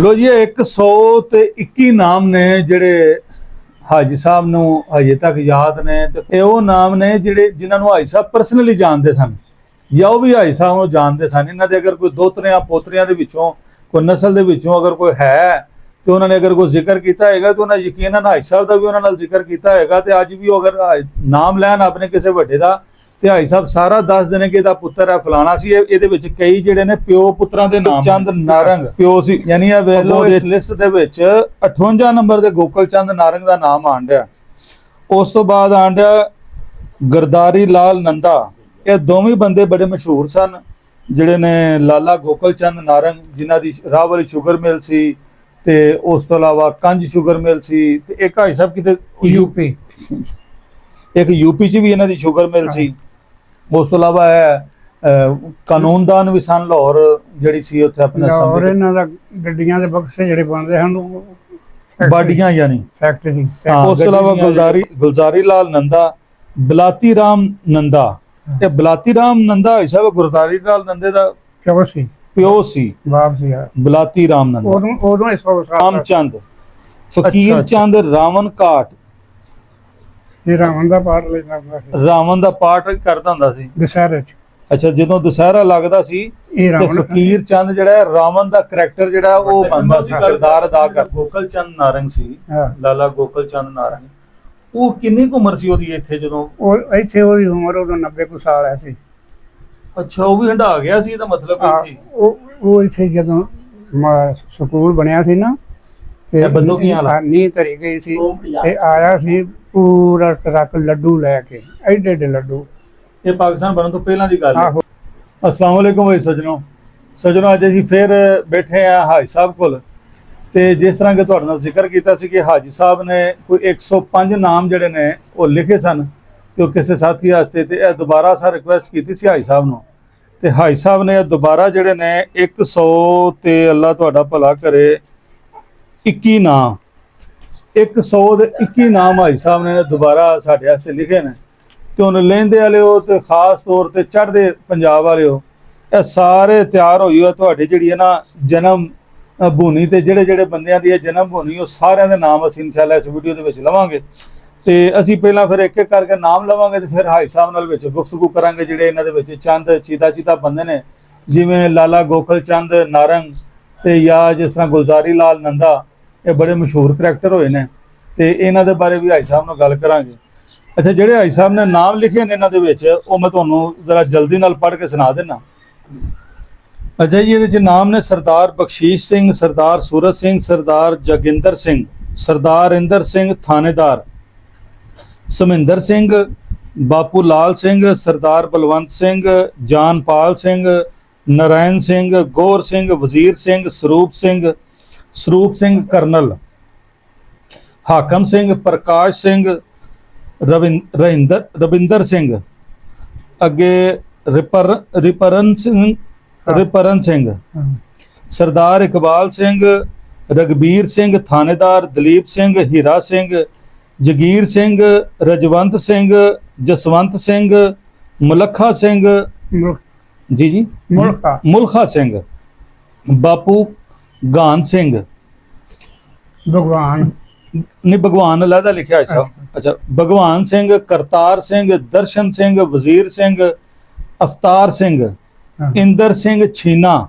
ਲੋ ਜੀ, ਇਹ 100 ਤੇ 21 ਨਾਮ ਨੇ ਜਿਹੜੇ ਹਾਜੀ ਸਾਹਿਬ ਨੂੰ ਹਜੇ ਤੱਕ ਯਾਦ ਨੇ ਤੇ ਇਹ ਉਹ ਨਾਮ ਨੇ ਜਿਹੜੇ ਜਿਨ੍ਹਾਂ ਨੂੰ ਹਾਜੀ ਸਾਹਿਬ ਪਰਸਨਲੀ ਜਾਣਦੇ ਸਨ। ਜਾਂ ਉਹ ਵੀ ਹਾਜੀ ਸਾਹਿਬ ਨੂੰ ਜਾਣਦੇ ਸਨ। ਇਹਨਾਂ ਦੇ ਅਗਰ ਕੋਈ ਦੋਤਰਿਆਂ, ਪੋਤਰਿਆਂ ਦੇ ਵਿੱਚੋਂ ਕੋਈ ਨਸਲ ਦੇ ਵਿੱਚੋਂ ਅਗਰ ਕੋਈ ਹੈ ਤੇ ਉਹਨਾਂ ਨੇ ਅਗਰ ਕੋਈ ਜ਼ਿਕਰ ਕੀਤਾ ਹੈਗਾ ਤੇ ਉਹਨਾਂ ਯਕੀਨਨ ਹਾਜੀ ਸਾਹਿਬ ਦਾ ਵੀ ਉਹਨਾਂ ਨਾਲ ਜ਼ਿਕਰ ਕੀਤਾ ਹੈਗਾ ਤੇ ਅੱਜ ਵੀ ਉਹ ਅਗਰ ਨਾਮ ਲੈਣ ਆਪਣੇ ਕਿਸੇ ਵੱਡੇ ਦਾ ਤੇ ਹਾਜੀ ਸਾਹਿਬ ਸਾਰਾ ਦੱਸ ਦੇਣੇ ਕਿ ਇਹਦਾ ਪੁੱਤਰ ਹੈ ਫਲਾਣਾ ਸੀ। ਇਹ- ਇਹਦੇ ਵਿੱਚ ਕਈ ਜਿਹੜੇ ਨੇ ਪਿਓ ਪੁੱਤਰਾਂ ਦੇ ਨਾਮ ਚੰਦ ਨਾਰੰਗ। ਪਿਓ ਸੀ। ਯਾਨੀ ਇਹ ਵੇਖ ਲਓ ਇਸ ਲਿਸਟ ਦੇ ਵਿੱਚ 58 ਨੰਬਰ ਦੇ ਗੋਕਲ ਚੰਦ ਨਾਰੰਗ ਦਾ ਨਾਮ ਆਣ ਡਿਆ। ਉਸ ਤੋਂ ਬਾਅਦ ਆਣ ਡਿਆ ਗਰਦਾਰੀ ਲਾਲ ਨੰਦਾ। ਇਹ ਦੋਵੇਂ ਬੰਦੇ ਬੜੇ ਮਸ਼ਹੂਰ ਸਨ ਜਿਹੜੇ ਨੇ ਲਾਲਾ ਗੋਕਲ ਚੰਦ ਨਾਰੰਗ ਜਿਨ੍ਹਾਂ ਦੀ ਰਾਹ ਵਾਲੀ ਸ਼ੂਗਰ ਮਿਲ ਸੀ ਤੇ ਉਸ ਤੋਂ ਇਲਾਵਾ ਕੰਜ ਸ਼ੂਗਰ ਮਿਲ ਸੀ ਤੇ ਇੱਕ ਹਾਜੀ ਸਾਹਿਬ ਕਿਤੇ ਯੂਪੀ ਇੱਕ ਯੂਪੀ ਚ ਵੀ ਇਹਨਾਂ ਦੀ ਸ਼ੂਗਰ ਮਿਲ ਸੀ। ਉਸ ਤੋਂ ਇਲਾਵਾ ਅਹ, ਕਾਨੂੰਨਦਾਨ ਵੀ ਸਨ ਲਾਹੌਰ ਜਿਹੜੀ ਸੀ ਉੱਥੇ ਆਪਣੇ ਸੰਵਿਧਾਨ ਇਹਨਾਂ ਦਾ ਗੱਡੀਆਂ ਦੇ ਬਕਸੇ ਜਿਹੜੇ ਬਣਦੇ ਹਨ ਉਹ ਬਾਡੀਆਂ ਯਾਨੀ। ਫੈਕਟਰੀ ਉਸ ਤੋਂ ਇਲਾਵਾ ਗੁਲਜ਼ਾਰੀ ਗੁਲਜ਼ਾਰੀ ਲਾਲ ਨੰਦਾ ਬਲਾਤੀ ਰਾਮ ਨੰਦਾ ਇਹ ਬਲਾਤੀ ਰਾਮ ਰਾਮ ਹੈ ਸਾਹਿਬ ਗੁਰਦਾਰੀ ਲਾਲ ਨੰਦੇ ਦਾ ਕਿਉਂ ਸੀ। ਪਿਓ ਸੀ। ਬਾਪ ਸੀ। ਬਲਾਤੀ ਰਾਮ ਨੰਦਾ। ਉਦੋਂ ਉਦੋਂ ਇਸ ਕੋਲ ਰਾਮ ਚੰਦ ਫਕੀਰ। ਚੰਦ ਰਾਵਨ ਕਾਟ ਇਹ ਰਾਵਣ ਦਾ ਪਾਠ ਲੈਂਦਾ ਹੁੰਦਾ ਸੀ। ਰਾਵਨ ਦਾ ਪਾਠ ਕਰਦਾ ਹੁੰਦਾ ਸੀ। ਦੁਸਹਿਰੇ ਚ। ਅੱਛਾ ਜਦੋਂ ਦੁਸਹਿਰਾ ਲੱਗਦਾ ਸੀ ਇਹ ਤੇ ਰਾਵਣ ਫਕੀਰ ਚੰਦ ਜਿਹੜਾ ਹੈ, ਰਾਵਣ ਦਾ ਕਰੈਕਟਰ ਜਿਹੜਾ ਉਹ ਬਣਦਾ ਸੀ ਕਿਰਦਾਰ ਅਦਾ ਕਰ ਗੋਕਲ ਚੰਦ ਨਾਰੰਗ ਸੀ ਹਾਂ। ਲਾਲਾ ਗੋਕਲ ਚੰਦ ਨਾਰੰਗ ਉਹ ਕਿੰਨੀ ਕੁ ਉਮਰ ਸੀ ਉਹਦੀ ਇੱਥੇ ਜਦੋਂ? ਉਹ ਇੱਥੇ ਉਹਦੀ ਉਮਰ ਉਦੋਂ 90 ਕੁ ਸਾਲ ਹੈ ਸੀ। ਅੱਛਾ ਉਹ ਵੀ ਹੰਡਾ ਗਿਆ ਸੀ ਇਹਦਾ ਮਤਲਬ ਆ, ਇੱਥੇ ਉਹ ਉਹ ਇੱਥੇ ਜਦੋਂ ਮ- ਸਕੂਲ ਬਣਿਆ ਸੀ ਨਾ ਇਹ ਬੰਦੂਕੀਆਂ ਵਾਲਾ? ਨੀਂਹ ਧਰੀ ਗਈ ਸੀ ਤੇ ਆਇਆ ਸੀ ਪੂਰਾ ਟਰੱਕ ਲੱਡੂ ਲੈ ਕੇ ਐਡੇ ਐਡੇ ਲੱਡੂ। ਇਹ ਪਾਕਿਸਤਾਨ ਬਣਨ ਤੋਂ ਪਹਿਲਾਂ ਦੀ ਗੱਲ ਹੈ। ਆਹੋ। ਅਸਲਾਮ ਵਾਲੇਕੁਮ ਭਾਈ ਸੱਜਣੋ। ਸੱਜਣੋ ਅੱਜ ਅਸੀਂ ਫਿਰ ਬੈਠੇ ਆ ਹਾਜੀ ਸਾਹਿਬ ਕੋਲ। ਤੇ ਜਿਸ ਤਰ੍ਹਾਂ ਕਿ ਤੁਹਾਡੇ ਨਾਲ ਜ਼ਿਕਰ ਕੀਤਾ ਸੀ ਕਿ ਹਾਜੀ ਸਾਹਿਬ ਨੇ ਕੋਈ 105 ਨਾਮ ਜਿਹੜੇ ਨੇ ਉਹ ਲਿਖੇ ਸਨ ਤੇ ਉਹ ਕਿਸੇ ਸਾਥੀ ਵਾਸਤੇ ਤੇ ਇਹ ਦੁਬਾਰਾ ਸਾ ਰਿਕੁਐਸਟ ਕੀਤੀ ਸੀ ਹਾਜੀ ਸਾਹਿਬ ਨੂੰ। ਤੇ ਹਾਜੀ ਸਾਹਿਬ ਨੇ ਇਹ ਦੁਬਾਰਾ ਜਿਹੜੇ ਨੇ 100 ਤੇ ਅੱਲਾ ਤੁਹਾਡਾ ਭਲਾ ਕਰੇ 21 ਨਾਮ 100 ਦੇ 21 ਨਾਮ ਹਾਈ ਸਾਹਿਬ ਨੇ ਦੁਬਾਰਾ ਸਾਡੇ ਵਾਸਤੇ ਲਿਖੇ ਨੇ ਤੇ ਹੁਣ ਲਹਿੰਦੇ ਹੋ ਤੇ ਖਾਸ ਤੌਰ ਤੇ ਚੜ੍ਹਦੇ ਪੰਜਾਬ ਵਾਲੇ ਹੋ ਇਹ ਸਾਰੇ ਤਿਆਰ ਹੋਈ ਹੋ ਤੁਹਾਡੀ ਜਿਹੜੀ ਹੈ ਨਾ ਜਨਮ ਅ, ਭੂਮੀ ਤੇ ਜਿਹੜੇ ਜਿਹੜੇ ਬੰਦਿਆਂ ਦੀ ਇਹ ਜਨਮ ਭੂਮੀ ਉਹ ਸਾਰਿਆਂ ਦੇ ਨਾਮ ਅਸੀਂ ਇਨਸ਼ਾਅੱਲਾ ਇਸ ਵੀਡੀਓ ਦੇ ਵਿੱਚ ਲਵਾਂਗੇ। ਤੇ ਅਸੀਂ ਪਹਿਲਾਂ ਫਿਰ ਇੱਕ ਇੱਕ ਕਰਕੇ ਨਾਮ ਲਵਾਂਗੇ ਤੇ ਫਿਰ ਹਾਈ ਸਾਹਿਬ ਨਾਲ ਵਿੱਚ ਗੁਫ਼ਤਗੂ ਕਰਾਂਗੇ ਜਿਹੜੇ ਇਹਨਾਂ ਦੇ ਵਿੱਚ ਚੰਦ ਚੀਤਾ ਚੀਤਾ ਬੰਦੇ ਨੇ ਜਿਵੇਂ ਲਾਲਾ ਗੋਕਲ ਚੰਦ ਨਾਰੰਗ ਤੇ ਜਾਂ ਜਿਸ ਤਰ੍ਹਾਂ ਗੁਲਜ਼ਾਰੀ ਲਾਲ ਨੰਦਾ ਇਹ ਬੜੇ ਮਸ਼ਹੂਰ ਕਰੈਕਟਰ ਹੋਏ ਨੇ ਤੇ ਇਹਨਾਂ ਦੇ ਬਾਰੇ ਵੀ ਹਾਈ ਸਾਹਿਬ ਨਾਲ ਗੱਲ ਕਰਾਂਗੇ। ਅੱਛਾ, ਜਿਹੜੇ ਹਾਈ ਸਾਹਿਬ ਨੇ ਨਾਮ ਲਿਖੇ ਨੇ ਇਹਨਾਂ ਦੇ ਵਿੱਚ, ਉਹ ਮੈਂ ਤੁਹਾਨੂੰ ਜ਼ਰਾ ਜਲਦੀ ਨਾਲ ਪੜ੍ਹ ਕੇ ਸੁਣਾ ਦਿੰਨਾ ਅੱਛਾ ਜੀ, ਇਹਦੇ ਚ ਨਾਮ ਨੇ ਸਰਦਾਰ ਬਖਸ਼ੀਸ਼ ਸਿੰਘ, ਸਰਦਾਰ ਸੂਰਜ ਸਿੰਘ, ਸਰਦਾਰ ਜਗਿੰਦਰ ਸਿੰਘ, ਸਰਦਾਰ ਇੰਦਰ ਸਿੰਘ, ਥਾਣੇਦਾਰ ਸਮਿੰਦਰ ਸਿੰਘ, ਬਾਪੂ ਲਾਲ ਸਿੰਘ, ਸਰਦਾਰ ਬਲਵੰਤ ਸਿੰਘ, ਜਾਨਪਾਲ ਸਿੰਘ ਨਰਾਇਣ ਸਿੰਘ, ਗੌਰ ਸਿੰਘ, ਵਜ਼ੀਰ ਸਿੰਘ, ਸਰੂਪ ਸਿੰਘ ਸਰੂਪ ਸਿੰਘ ਕਰਨਲ ਹਾਕਮ ਸਿੰਘ ਪ੍ਰਕਾਸ਼ ਸਿੰਘ ਰਵਿੰ- ਰਵਿੰਦਰ ਰਵਿੰਦਰ ਸਿੰਘ ਅੱਗੇ ਰਿਪਰ ਰਿਪਰਨ ਸਿੰਘ ਰਿਪਰਨ ਸਿੰਘ। ਸਰਦਾਰ ਇਕਬਾਲ ਸਿੰਘ ਰਗਬੀਰ ਸਿੰਘ ਥਾਣੇਦਾਰ ਦਲੀਪ ਸਿੰਘ ਹੀਰਾ ਸਿੰਘ ਜਗੀਰ ਸਿੰਘ ਰਜਵੰਤ ਸਿੰਘ ਜਸਵੰਤ ਸਿੰਘ ਮੁਲੱਖਾ ਸਿੰਘ ਜੀ ਜੀ ਮੁਲਖਾ। ਮੁਲਖਾ ਸਿੰਘ ਬਾਪੂ ਗਾਨ ਸਿੰਘ। ਭਗਵਾਨ। ਨਹੀਂ ਭਗਵਾਨ ਅਲੱਗਾ ਲਿਖਿਆ ਹੈ ਸਾਹਿਬ ਅੱਛਾ। ਭਗਵਾਨ ਸਿੰਘ ਕਰਤਾਰ ਸਿੰਘ ਦਰਸ਼ਨ ਸਿੰਘ ਵਜ਼ੀਰ ਸਿੰਘ ਅਫਤਾਰ ਸਿੰਘ। ਇੰਦਰ ਸਿੰਘ ਛੀਨਾ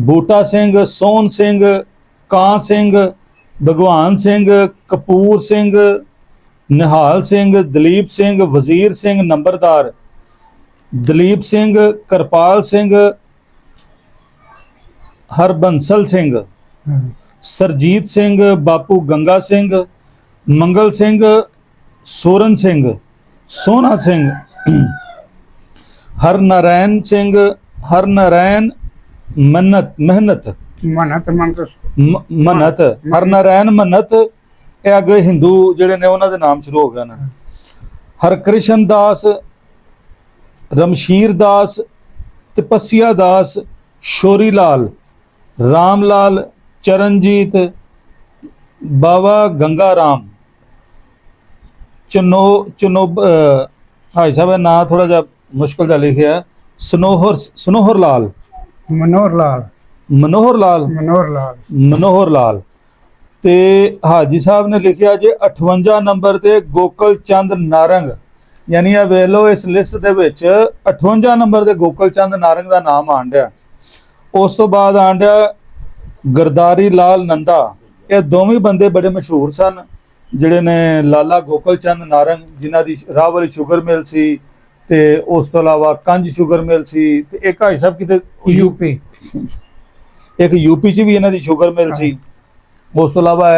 ਬੂਟਾ ਸਿੰਘ ਸੋਹਣ ਸਿੰਘ ਕਾਂ ਸਿੰਘ ਭਗਵਾਨ ਸਿੰਘ ਕਪੂਰ ਸਿੰਘ ਨਿਹਾਲ ਸਿੰਘ ਦਲੀਪ ਸਿੰਘ ਵਜ਼ੀਰ ਸਿੰਘ ਨੰਬਰਦਾਰ ਦਲੀਪ ਸਿੰਘ ਕਰਪਾਲ ਸਿੰਘ ਹਰਬੰਸਲ ਸਿੰਘ। ਸਰਜੀਤ ਸਿੰਘ ਬਾਪੂ ਗੰਗਾ ਸਿੰਘ ਮੰਗਲ ਸਿੰਘ ਸੋਰਨ ਸਿੰਘ ਸੋਨਾ ਸਿੰਘ ਹਰਨਰੈਣ ਸਿੰਘ ਹਰਨਰੈਣ ਮੰਨਤ ਮਿਹਨਤ ਮਨਤ ਮੰਨਤ ਹਰਨਰੈਣ ਮੰਨਤ ਇਹ ਅੱਗੇ ਹਿੰਦੂ ਜਿਹੜੇ ਨੇ ਉਹਨਾਂ ਦੇ ਨਾਮ ਸ਼ੁਰੂ ਹੋ ਗਏ ਨੇ ਹਰਕ੍ਰਿਸ਼ਨ ਦਾਸ ਰਮਸ਼ੀਰ ਦਾਸ ਤਪਸੀਆ ਦਾਸ ਸ਼ੋਰੀ ਲਾਲ ਰਾਮ ਲਾਲ ਚਰਨਜੀਤ ਬਾਵਾ ਗੰਗਾ ਰਾਮ ਚਨੋ ਚਨੋ ਹਾਈ ਸਾਹਿਬ ਦਾ ਨਾਂ ਥੋੜਾ ਜਿਹਾ ਮੁਸ਼ਕਲ ਜਿਹਾ ਲਿਖਿਆ। ਸਨੋਹਰ ਸਨੋਹਰ ਲਾਲ ਮਨੋਹਰ ਲਾਲ ਮਨੋਹਰ ਲਾਲ ਮਨੋਹਰ ਲਾਲ ਮਨੋਹਰ ਲਾਲ ਤੇ ਹਾਜੀ ਸਾਹਿਬ ਨੇ ਲਿਖਿਆ ਜੇ 58 ਨੰਬਰ ਤੇ ਗੋਕਲ ਚੰਦ ਨਾਰੰਗ। ਯਾਨੀ ਇਹ ਵੇਖ ਲਓ ਇਸ ਲਿਸਟ ਦੇ ਵਿੱਚ 58 ਨੰਬਰ ਤੇ ਗੋਕਲ ਚੰਦ ਨਾਰੰਗ ਦਾ ਨਾਮ ਆਣ ਡਿਆ। ਉਸ ਤੋਂ ਬਾਅਦ ਆਣ ਡਿਆ ਗਰਦਾਰੀ ਲਾਲ ਨੰਦਾ। ਇਹ ਦੋਵੇਂ ਬੰਦੇ ਬੜੇ ਮਸ਼ਹੂਰ ਸਨ ਜਿਹੜੇ ਨੇ ਲਾਲਾ ਗੋਕਲ ਚੰਦ ਨਾਰੰਗ ਜਿਨ੍ਹਾਂ ਦੀ ਰਾਹ ਵਾਲੀ ਸ਼ੂਗਰ ਮਿਲ ਸੀ ਤੇ ਉਸ ਤੋਂ ਇਲਾਵਾ ਕੰਜ ਸ਼ੂਗਰ ਮਿਲ ਸੀ ਤੇ ਇੱਕ ਹਾਈ ਸਾਹਿਬ ਕਿਤੇ ਯੂਪੀ ਇੱਕ ਯੂਪੀ ਚ ਵੀ ਇਹਨਾਂ ਦੀ ਸ਼ੂਗਰ ਮਿਲ ਸੀ। ਉਸ ਤੋਂ ਇਲਾਵਾ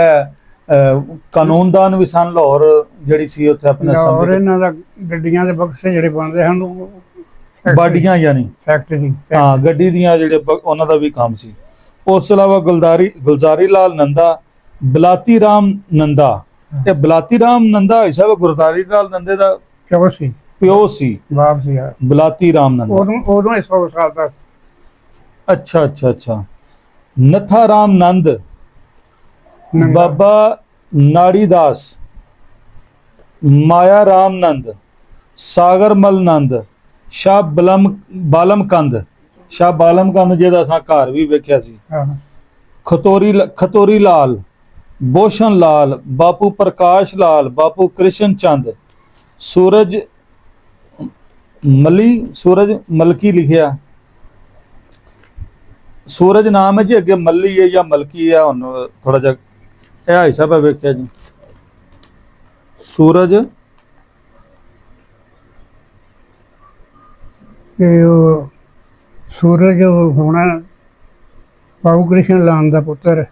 ਕਾਨੂੰਨਦਾਨ ਵੀ ਸਨ ਲਾਹੌਰ ਜਿਹੜੀ ਸੀ ਉੱਥੇ ਆਪਣੇ ਸਮੇਂ ਇਹਨਾਂ ਦਾ ਗੱਡੀਆਂ ਦੇ ਬਕਸੇ ਜਿਹੜੇ ਬਣਦੇ ਹਨ ਬਾਡੀਆਂ ਯਾਨੀ ਫੈਕਟਰੀ ਹਾਂ ਗੱਡੀ ਦੀਆਂ ਜਿਹੜੇ ਉਹਨਾਂ ਦਾ ਵੀ ਕੰਮ ਸੀ। ਉਸ ਤੋਂ ਇਲਾਵਾ ਗੁਲਦਾਰੀ ਗੁਲਜ਼ਾਰੀ ਲਾਲ ਨੰਦਾ ਬਲਾਤੀ ਰਾਮ ਨੰਦਾ। ਇਹ ਬਲਾਤੀ ਰਾਮ ਨੰਦਾ ਹੈ ਸਾਹਿਬ ਗੁਰਦਾਰੀ ਲਾਲ ਨੰਦੇ ਦਾ ਕਿਉਂ ਸੀ। ਪਿਓ ਸੀ। ਬਾਪ ਸੀ ਬਲਾਤੀ ਰਾਮ ਨੰਦਾ। ਉਦੋਂ ਹੀ 100 ਸਾਲ ਦਾ। ਅੱਛਾ ਅੱਛਾ ਅੱਛਾ। ਨਥਾ ਰਾਮ ਨੰਦ। ਨੰਦਾ। ਬਾਬਾ ਨਾੜੀ ਦਾਸ। ਮਾਇਆ ਰਾਮ ਨੰਦ। ਸਾਗਰ ਮਲ ਨੰਦ। ਸ਼ਾਹ ਬਲਮ ਬਾਲਮ ਕੰਦ ਸ਼ਾਹ ਬਾਲਮ ਕੰਦ ਜਿਹਦਾ ਅਸਾਂ ਘਰ ਵੀ ਵੇਖਿਆ ਸੀ। ਖਤੋਰੀ ਖਤੋਰੀ ਲਾਲ ਬੋਸ਼ਨ ਲਾਲ ਬਾਪੂ ਪ੍ਰਕਾਸ਼ ਲਾਲ ਬਾਪੂ ਕ੍ਰਿਸ਼ਨ ਚੰਦ ਸੂਰਜ ਮਲੀ ਸੂਰਜ ਮਲਕੀ ਲਿਖਿਆ। ਸੂਰਜ ਨਾਮ ਹੈ ਜੀ ਅੱਗੇ ਮੱਲੀ ਹੈ ਜਾਂ ਮਲਕੀ ਹੈ ਹੁਣ ਥੋੜਾ ਜਿਹਾ ਇਹ ਹਿਸਾਬ ਹੈ ਵੇਖਿਆ ਜੀ। ਸੂਰਜ ਇਹ ਉਹ ਸੂਰਜ ਹੋਣਾ ਬਾਬੂ ਕ੍ਰਿਸ਼ਨ ਲਾਲ ਦਾ ਪੁੱਤਰ।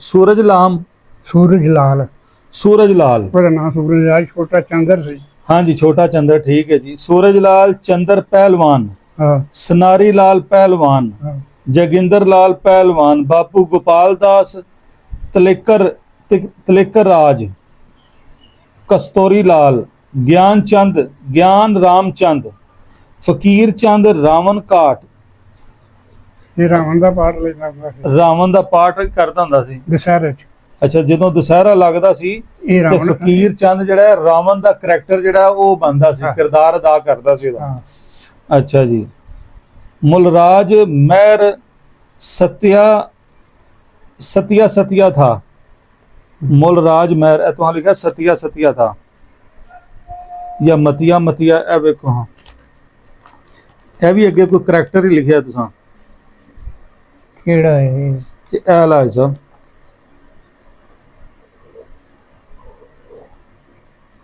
ਸੂਰਜ ਲਾਮ ਸੂਰਜ ਲਾਲ। ਸੂਰਜ ਲਾਲ। ਉਹਦਾ ਨਾਮ ਸੂਰਜ ਲਾਲ ਛੋਟਾ ਚੰਦਰ ਸੀ। ਹਾਂਜੀ ਛੋਟਾ ਚੰਦਰ ਠੀਕ ਹੈ ਜੀ। ਸੂਰਜ ਲਾਲ ਚੰਦਰ ਪਹਿਲਵਾਨ। ਹਾਂ। ਸਨਾਰੀ ਲਾਲ ਪਹਿਲਵਾਨ। ਹਾਂ। ਜਗਿੰਦਰ ਲਾਲ ਪਹਿਲਵਾਨ। ਬਾਪੂ ਗੋਪਾਲ ਦਾਸ ਤਲੇਕਰ ਤਲੇਕਰ ਰਾਜ। ਕਸਤੂਰੀ ਲਾਲ। ਗਿਆਨ ਚੰਦ ਗਿਆਨ ਰਾਮ ਚੰਦ ਫਕੀਰ ਚੰਦ ਰਾਵਣ ਘਾਟ। ਇਹ ਰਾਵਣ ਦਾ ਪਾਠ ਲੈਣਾ ਹੁੰਦਾ ਸੀ। ਰਾਵਣ ਦਾ ਪਾਠ ਕਰਦਾ ਹੁੰਦਾ ਸੀ। ਦੁਸਹਿਰੇ 'ਚ। ਅੱਛਾ ਜਦੋਂ ਦੁਸਹਿਰਾ ਲੱਗਦਾ ਸੀ ਤੇ ਫਕੀਰ ਚੰਦ ਜਿਹੜਾ ਹੈ, ਰਾਵਣ ਦਾ ਕੈਰੈਕਟਰ ਜਿਹੜਾ ਉਹ ਬੰਦਾ ਸੀ ਕਿਰਦਾਰ ਅਦਾ ਕਰਦਾ ਸੀ ਉਹਦਾ। ਅੱਛਾ ਜੀ। ਮੁਲਰਾਜ ਮਹਿਰ ਸਤਿਆ ਸਤਿਆ ਸਤਿਆ ਥਾ। ਮੁਲਰਾਜ ਮਹਿਰ ਇਹ ਤੁਹਾਨੂੰ ਲਿਖਿਆ ਸਤਿਆ ਸਤਿਆ ਥਾ। ਜਾਂ ਮਤੀਆ ਮਤੀਆ ਇਹ ਵੇਖੋ ਹਾਂ। ਇਹ ਵੀ ਅੱਗੇ ਕੋਈ ਕਰੈਕਟਰ ਹੀ ਲਿਖਿਆ ਤੁਸੀਂ? ਕਿਹੜਾ ਹੈ ਇਹ? ਇਹ ਲਾ ਸਾਹਿਬ।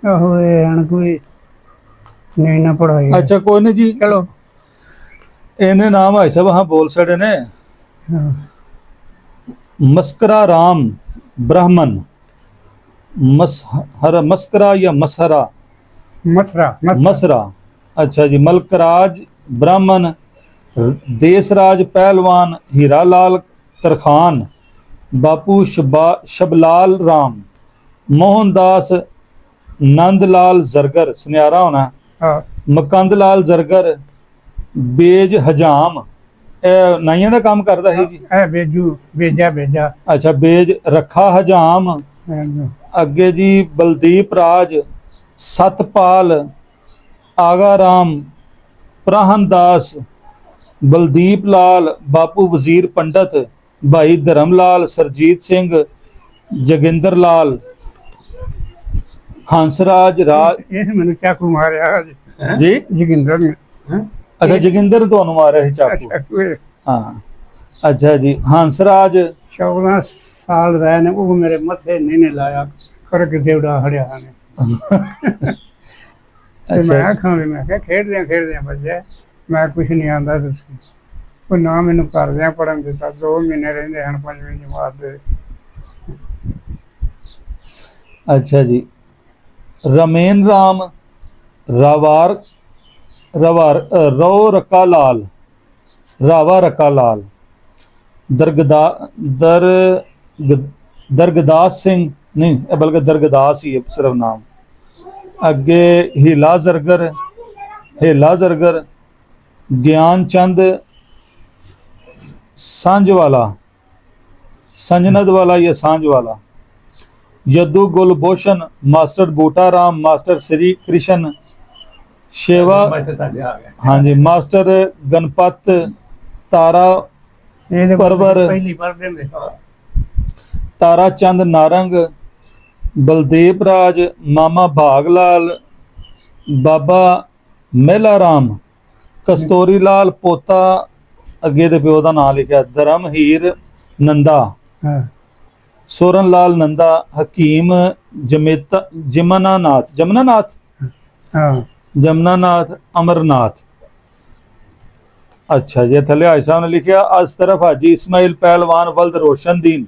ਆਹੋ ਇਹ ਹਣ ਕੋਈ ਨਹੀਂ ਨਾ ਪੜਾਈ ਅੱਛਾ ਕੋਈ ਨਹੀਂ ਜੀ। ਚਲੋ। ਇਹਨੇ ਨਾਮ ਹੈ ਸਾਹਿਬ ਹਾਂ ਬੋਲ ਸੜੇ ਨੇ। ਮਸਕਰਾ ਰਾਮ ਬ੍ਰਾਹਮਣ। ਮਸਹਰ ਮਸਕਰਾ ਜਾਂ ਮਸਹਰਾ? ਮਥਰਾ ਮਸਰਾ ਅੱਛਾ ਜੀ ਮਲਕਰਾਜ ਬ੍ਰਾਹਮਣ ਰ- ਦੇਸਰਾਜ ਪਹਿਲਵਾਨ ਹੀਰਾ ਲਾਲ ਤਰਖਾਨ ਬਾਪੂ ਸ਼ਬਾ ਸ਼ਬਲਾਲ ਰਾਮ ਮੋਹਨਦਾਸ ਨੰਦ ਲਾਲ ਜ਼ਰਗਰ ਸੁਨਿਆਰਾ ਹੋਣਾ ਹਾਂ। ਮਕੰਦ ਲਾਲ ਜ਼ਰਗਰ ਬੇਜ ਹਜਾਮ ਇਹ ਨਾਈਆਂ ਦਾ ਕੰਮ ਕਰਦਾ ਸੀ ਜੀ? ਇਹ ਬੇਜੂ ਬੇਜਾ ਬੇਜਾ। ਅੱਛਾ ਬੇਜ ਰੱਖਾ ਹਜਾਮ ਅੱਗੇ ਜੀ ਬਲਦੀਪ ਰਾਜ ਸਤਪਾਲ ਆਗਾ ਰਾਮ ਪ੍ਰਹਨ ਦਾਸ ਬਲਦੀਪ ਲਾਲ ਬਾਪੂ ਵਜ਼ੀਰ ਪੰਡਤ ਭਾਈ ਧਰਮ ਲਾਲ ਸਰਜੀਤ ਸਿੰਘ ਜਗਿੰਦਰ ਲਾਲ ਹੰਸਰਾਜ ਰਾਜ ਇਹ ਮੈਨੂੰ ਚਾਕੂ ਮਾਰਿਆ। ਜੀ? ਜੋਗਿੰਦਰ ਨੇ। ਅੱਛਾ ਜਗਿੰਦਰ ਤੁਹਾਨੂੰ ਮਾਰਿਆ ਸੀ ਚਾਕੂ? ਹਾਂ। ਅੱਛਾ ਜੀ ਹੰਸਰਾਜ? 14 ਸਾਲ ਰਹੇ ਨੇ ਉਹ ਮੇਰੇ ਮੱਥੇ ਨਹੀਂ ਨੇ ਲਾਇਆ ਕਰ ਕਿਸੇ ਉਡਾ ਹੜਿਆ ਨੇ। ਤੇ ਮੈਂ ਆਖਾਂ ਵੀ ਮੈਂ ਕਿਹਾ ਖੇਡਦੇ ਆ ਖੇਡਦੇ ਆ ਬੱਜੇ ਮੈਂ ਕੁਝ ਨਹੀਂ ਆਂਦਾ ਤੁਸੀਂ ਉਹ ਨਾ ਮੈਨੂੰ ਕਰਦਿਆਂ ਪੜਨ ਦਿੱਤਾ। 2 ਮਹੀਨੇ ਰਹਿੰਦੇ ਹਨ ਪੰਜਵੀਂ ਜਮਾਤ ਦੇ। ਅੱਛਾ ਜੀ। ਰਮੇਨ ਰਾਮ ਰਵਾਰ ਰਵਾਰ ਰੋ ਰਕਾ ਲਾਲ। ਰਾਵਾ ਰਕਾ ਲਾਲ। ਦਰਗਦਾ ਦਰ ਦਰਗਦਾਸ ਸਿੰਘ। ਨਹੀਂ ਇਹ ਬਲਕਿ ਦਰਗਦਾਸ ਹੀ ਹੈ ਸਿਰਫ ਨਾਮ। ਅੱਗੇ ਹੀਲਾ ਜ਼ਰਗਰ ਹੀਲਾ ਜ਼ਰਗਰ ਗਿਆਨ ਚੰਦ ਸਾਂਝਵਾਲਾ ਸੰਜਨਦ ਵਾਲਾ ਜਾਂ ਸਾਂਝਵਾਲਾ ਯਦੂ ਗੁਲਭੂਸ਼ਣ ਮਾਸਟਰ ਬੂਟਾ ਰਾਮ ਮਾਸਟਰ ਸ੍ਰੀ ਕ੍ਰਿਸ਼ਨ ਸ਼ੇਵਾ ਹਾਂਜੀ ਮਾਸਟਰ ਗਣਪਤ ਤਾਰਾ ਪਰਵਰ। ਪਹਿਲੀ ਹੁੰਦੇ ਤਾਰਾ ਚੰਦ ਨਾਰੰਗ ਬਲਦੇਵ ਰਾਜ ਮਾਮਾ ਭਾਗ ਲਾਲ ਬਾਬਾ ਮਹਿਲਾ ਰਾਮ ਕਸਤੂਰੀ ਲਾਲ ਪੋਤਾ ਅੱਗੇ ਦੇ ਪਿਓ ਦਾ ਨਾਮ ਲਿਖਿਆ ਧਰਮ ਹੀਰ ਨੰਦਾ ਹਾਂ। ਸੋਰਨ ਲਾਲ ਨੰਦਾ ਹਕੀਮ ਜਮੇਤ ਜਮਨਾਨਾਥ ਜਮਨਾਨਾਥ? ਹਾਂ। ਜਮਨਾਨਾਥ ਅਮਰਨਾਥ। ਅੱਛਾ ਜੀ ਥੱਲੇ ਹਾਜੀ ਸਾਹਿਬ ਨੇ ਲਿਖਿਆ ਅੱਜ ਤਰਫ ਹਾਜੀ ਇਸਮਾਇਲ ਪਹਿਲਵਾਨ ਵਲਦ ਰੋਸ਼ਨਦੀਨ